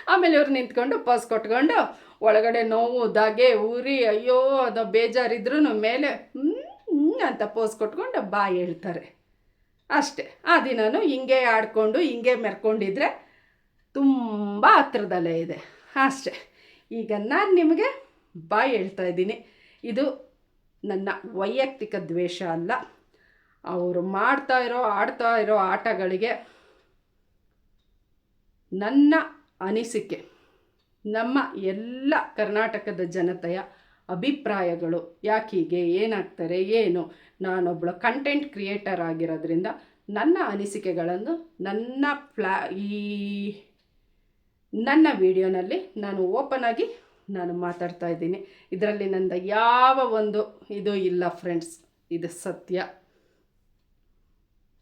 ಆಮೇಲೆ ಇವ್ರು ನಿಂತ್ಕೊಂಡು ಪಾಸ್ ಕೊಟ್ಕೊಂಡು ಒಳಗಡೆ ನೋವು, ದಾಗೆ ಉರಿ ಅಯ್ಯೋ, ಅದು ಬೇಜಾರಿದ್ರೂ ಮೇಲೆ ಅಂತ ಪೋಸ್ ಕೊಟ್ಕೊಂಡು ಬಾಯ್ ಹೇಳ್ತಾರೆ. ಅಷ್ಟೇ. ಆ ದಿನನೂ ಹಿಂಗೆ ಆಡಿಕೊಂಡು, ಹಿಂಗೆ ಮೆರ್ಕೊಂಡಿದ್ರೆ ತುಂಬ ಹತ್ರದಲ್ಲೇ ಇದೆ. ಅಷ್ಟೆ. ಈಗ ನಾನು ನಿಮಗೆ ಬಾಯ್ ಹೇಳ್ತಾ ಇದ್ದೀನಿ. ಇದು ನನ್ನ ವೈಯಕ್ತಿಕ ದ್ವೇಷ ಅಲ್ಲ. ಅವರು ಮಾಡ್ತಾ ಇರೋ, ಆಡ್ತಾ ಇರೋ ಆಟಗಳಿಗೆ ನನ್ನ ಅನಿಸಿಕೆ, ನಮ್ಮ ಎಲ್ಲ ಕರ್ನಾಟಕದ ಜನತೆಯ ಅಭಿಪ್ರಾಯಗಳು ಯಾಕೀಗೆ ಏನಾಗ್ತಾರೆ, ಏನು? ನಾನೊಬ್ಬಳು ಕಂಟೆಂಟ್ ಕ್ರಿಯೇಟರ್ ಆಗಿರೋದ್ರಿಂದ ನನ್ನ ಅನಿಸಿಕೆಗಳನ್ನು ನನ್ನ ಫ್ಲಾ ಈ ನನ್ನ ವಿಡಿಯೋನಲ್ಲಿ ನಾನು ಓಪನ್ ಆಗಿ ನಾನು ಮಾತಾಡ್ತಾ ಇದ್ದೀನಿ. ಇದರಲ್ಲಿ ನಂದು ಯಾವ ಒಂದು ಇದು ಇಲ್ಲ ಫ್ರೆಂಡ್ಸ್ ಇದು ಸತ್ಯ.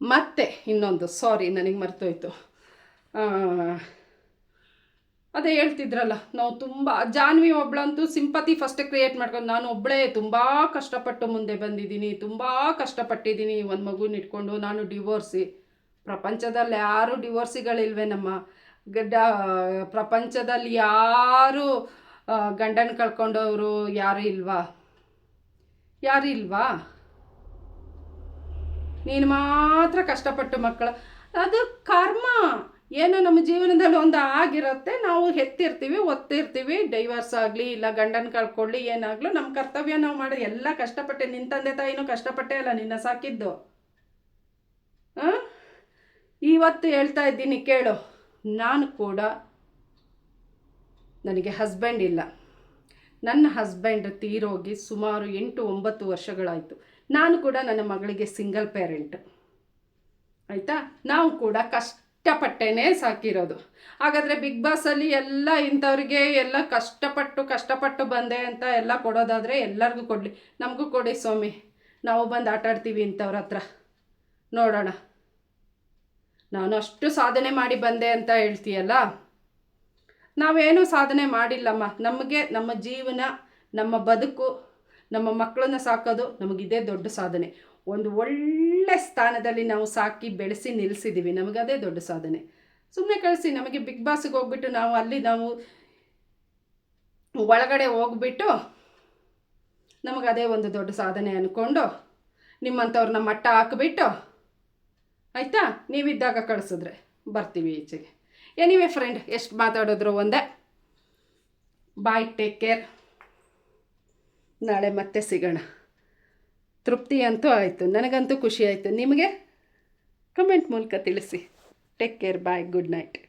ಮತ್ತೆ ಇನ್ನೊಂದು ಸಾರಿ ನನಗೆ ಮರ್ತೋಯ್ತು. ಅದೇ ಹೇಳ್ತಿದ್ರಲ್ಲ, ನಾವು ತುಂಬ ಜಾನ್ವಿ ಒಬ್ಳಂತೂ ಸಿಂಪತಿ ಫಸ್ಟ್ ಕ್ರಿಯೇಟ್ ಮಾಡ್ಕೊಂಡು ನಾನು ಒಬ್ಬಳೇ ತುಂಬ ಕಷ್ಟಪಟ್ಟು ಮುಂದೆ ಬಂದಿದ್ದೀನಿ, ತುಂಬ ಕಷ್ಟಪಟ್ಟಿದ್ದೀನಿ ಒಂದು ಮಗುನ ಇಟ್ಕೊಂಡು ನಾನು ಡಿವೋರ್ಸಿ ಪ್ರಪಂಚದಲ್ಲಿ ಯಾರು ಡಿವೋರ್ಸಿಗಳಿಲ್ವೇ ನಮ್ಮ ಗಡ್ಡ ಪ್ರಪಂಚದಲ್ಲಿ ಯಾರು ಗಂಡನ ಕಳ್ಕೊಂಡವರು ಯಾರು ಇಲ್ವಾ? ಯಾರು ಇಲ್ವಾ? ನೀನು ಮಾತ್ರ ಕಷ್ಟಪಟ್ಟು ಮಕ್ಕಳು, ಅದು ಕರ್ಮ. ಏನೋ ನಮ್ಮ ಜೀವನದಲ್ಲಿ ಒಂದು ಆಗಿರುತ್ತೆ, ನಾವು ಹೆತ್ತಿರ್ತೀವಿ, ಒತ್ತಿರ್ತೀವಿ ಡೈವರ್ಸ್ ಆಗಲಿ, ಇಲ್ಲ ಗಂಡನ ಕಳ್ಕೊಳ್ಳಿ, ಏನಾಗಲೂ ನಮ್ಮ ಕರ್ತವ್ಯ ನಾವು ಮಾಡಿ ಎಲ್ಲ ಕಷ್ಟಪಟ್ಟೆ ನಿನ್ನ ತಂದೆ ತಾಯಿನೂ ಕಷ್ಟಪಟ್ಟೆ ಅಲ್ಲ, ನಿನ್ನ ಸಾಕಿದ್ದು. ಇವತ್ತು ಹೇಳ್ತಾ ಇದ್ದೀನಿ, ಕೇಳು. ನಾನು ಕೂಡ ನನಗೆ ಹಸ್ಬೆಂಡ್ ಇಲ್ಲ. ನನ್ನ ಹಸ್ಬೆಂಡ್ ತೀರೋಗಿ ಸುಮಾರು ಎಂಟು ಒಂಬತ್ತು ವರ್ಷಗಳಾಯಿತು. ನಾನು ಕೂಡ ನನ್ನ ಮಗಳಿಗೆ ಸಿಂಗಲ್ ಪೇರೆಂಟ್ ಆಯಿತಾ? ನಾವು ಕೂಡ ಕಷ್ಟಪಟ್ಟೇ ಸಾಕಿರೋದು. ಹಾಗಾದರೆ ಬಿಗ್ ಬಾಸಲ್ಲಿ ಎಲ್ಲ ಇಂಥವ್ರಿಗೆ ಎಲ್ಲ ಕಷ್ಟಪಟ್ಟು ಕಷ್ಟಪಟ್ಟು ಬಂದೆ ಅಂತ ಎಲ್ಲ ಕೊಡೋದಾದರೆ ಎಲ್ಲರಿಗೂ ಕೊಡಲಿ. ನಮಗೂ ಕೊಡಿ ಸ್ವಾಮಿ. ನಾವು ಬಂದು ಆಟಾಡ್ತೀವಿ ಇಂಥವ್ರ ಹತ್ರ. ನೋಡೋಣ. ನಾನು ಅಷ್ಟು ಸಾಧನೆ ಮಾಡಿ ಬಂದೆ ಅಂತ ಹೇಳ್ತೀಯಲ್ಲ? ನಾವೇನು ಸಾಧನೆ ಮಾಡಿಲ್ಲಮ್ಮ. ನಮಗೆ ನಮ್ಮ ಜೀವನ, ನಮ್ಮ ಬದುಕು, ನಮ್ಮ ಮಕ್ಕಳನ್ನ ಸಾಕೋದು ನಮಗಿದೇ ದೊಡ್ಡ ಸಾಧನೆ. ಒಂದು ಒಳ್ಳೆ ಸ್ಥಾನದಲ್ಲಿ ನಾವು ಸಾಕಿ ಬೆಳೆಸಿ ನಿಲ್ಲಿಸಿದ್ದೀವಿ ನಮಗದೇ ದೊಡ್ಡ ಸಾಧನೆ. ಸುಮ್ಮನೆ ಕಳಿಸಿ, ನಮಗೆ ಬಿಗ್ ಬಾಸ್ಗೆ ಹೋಗ್ಬಿಟ್ಟು ನಾವು ಅಲ್ಲಿ ನಾವು ಒಳಗಡೆ ಹೋಗ್ಬಿಟ್ಟು ನಮಗದೇ ಒಂದು ದೊಡ್ಡ ಸಾಧನೆ ಅಂದ್ಕೊಂಡು ನಿಮ್ಮಂಥವ್ರನ್ನ ಮಟ್ಟ ಹಾಕಿಬಿಟ್ಟು ಆಯಿತಾ? ನೀವಿದ್ದಾಗ ಕಳಿಸಿದ್ರೆ. ಬರ್ತೀವಿ ಈಚೆಗೆ. ಎನಿವೆ ಫ್ರೆಂಡ್ ಎಷ್ಟು ಮಾತಾಡಿದ್ರು ಒಂದೇ? ಬಾಯ್ ಟೇಕ್ ಕೇರ್ ನಾಳೆ ಮತ್ತೆ ಸಿಗೋಣ. ತೃಪ್ತಿ ಅಂತೂ ಆಯಿತು. ನನಗಂತೂ ಖುಷಿ ಆಯಿತು. ನಿಮಗೆ ಕಮೆಂಟ್ ಮೂಲಕ ತಿಳಿಸಿ. Take care bye good night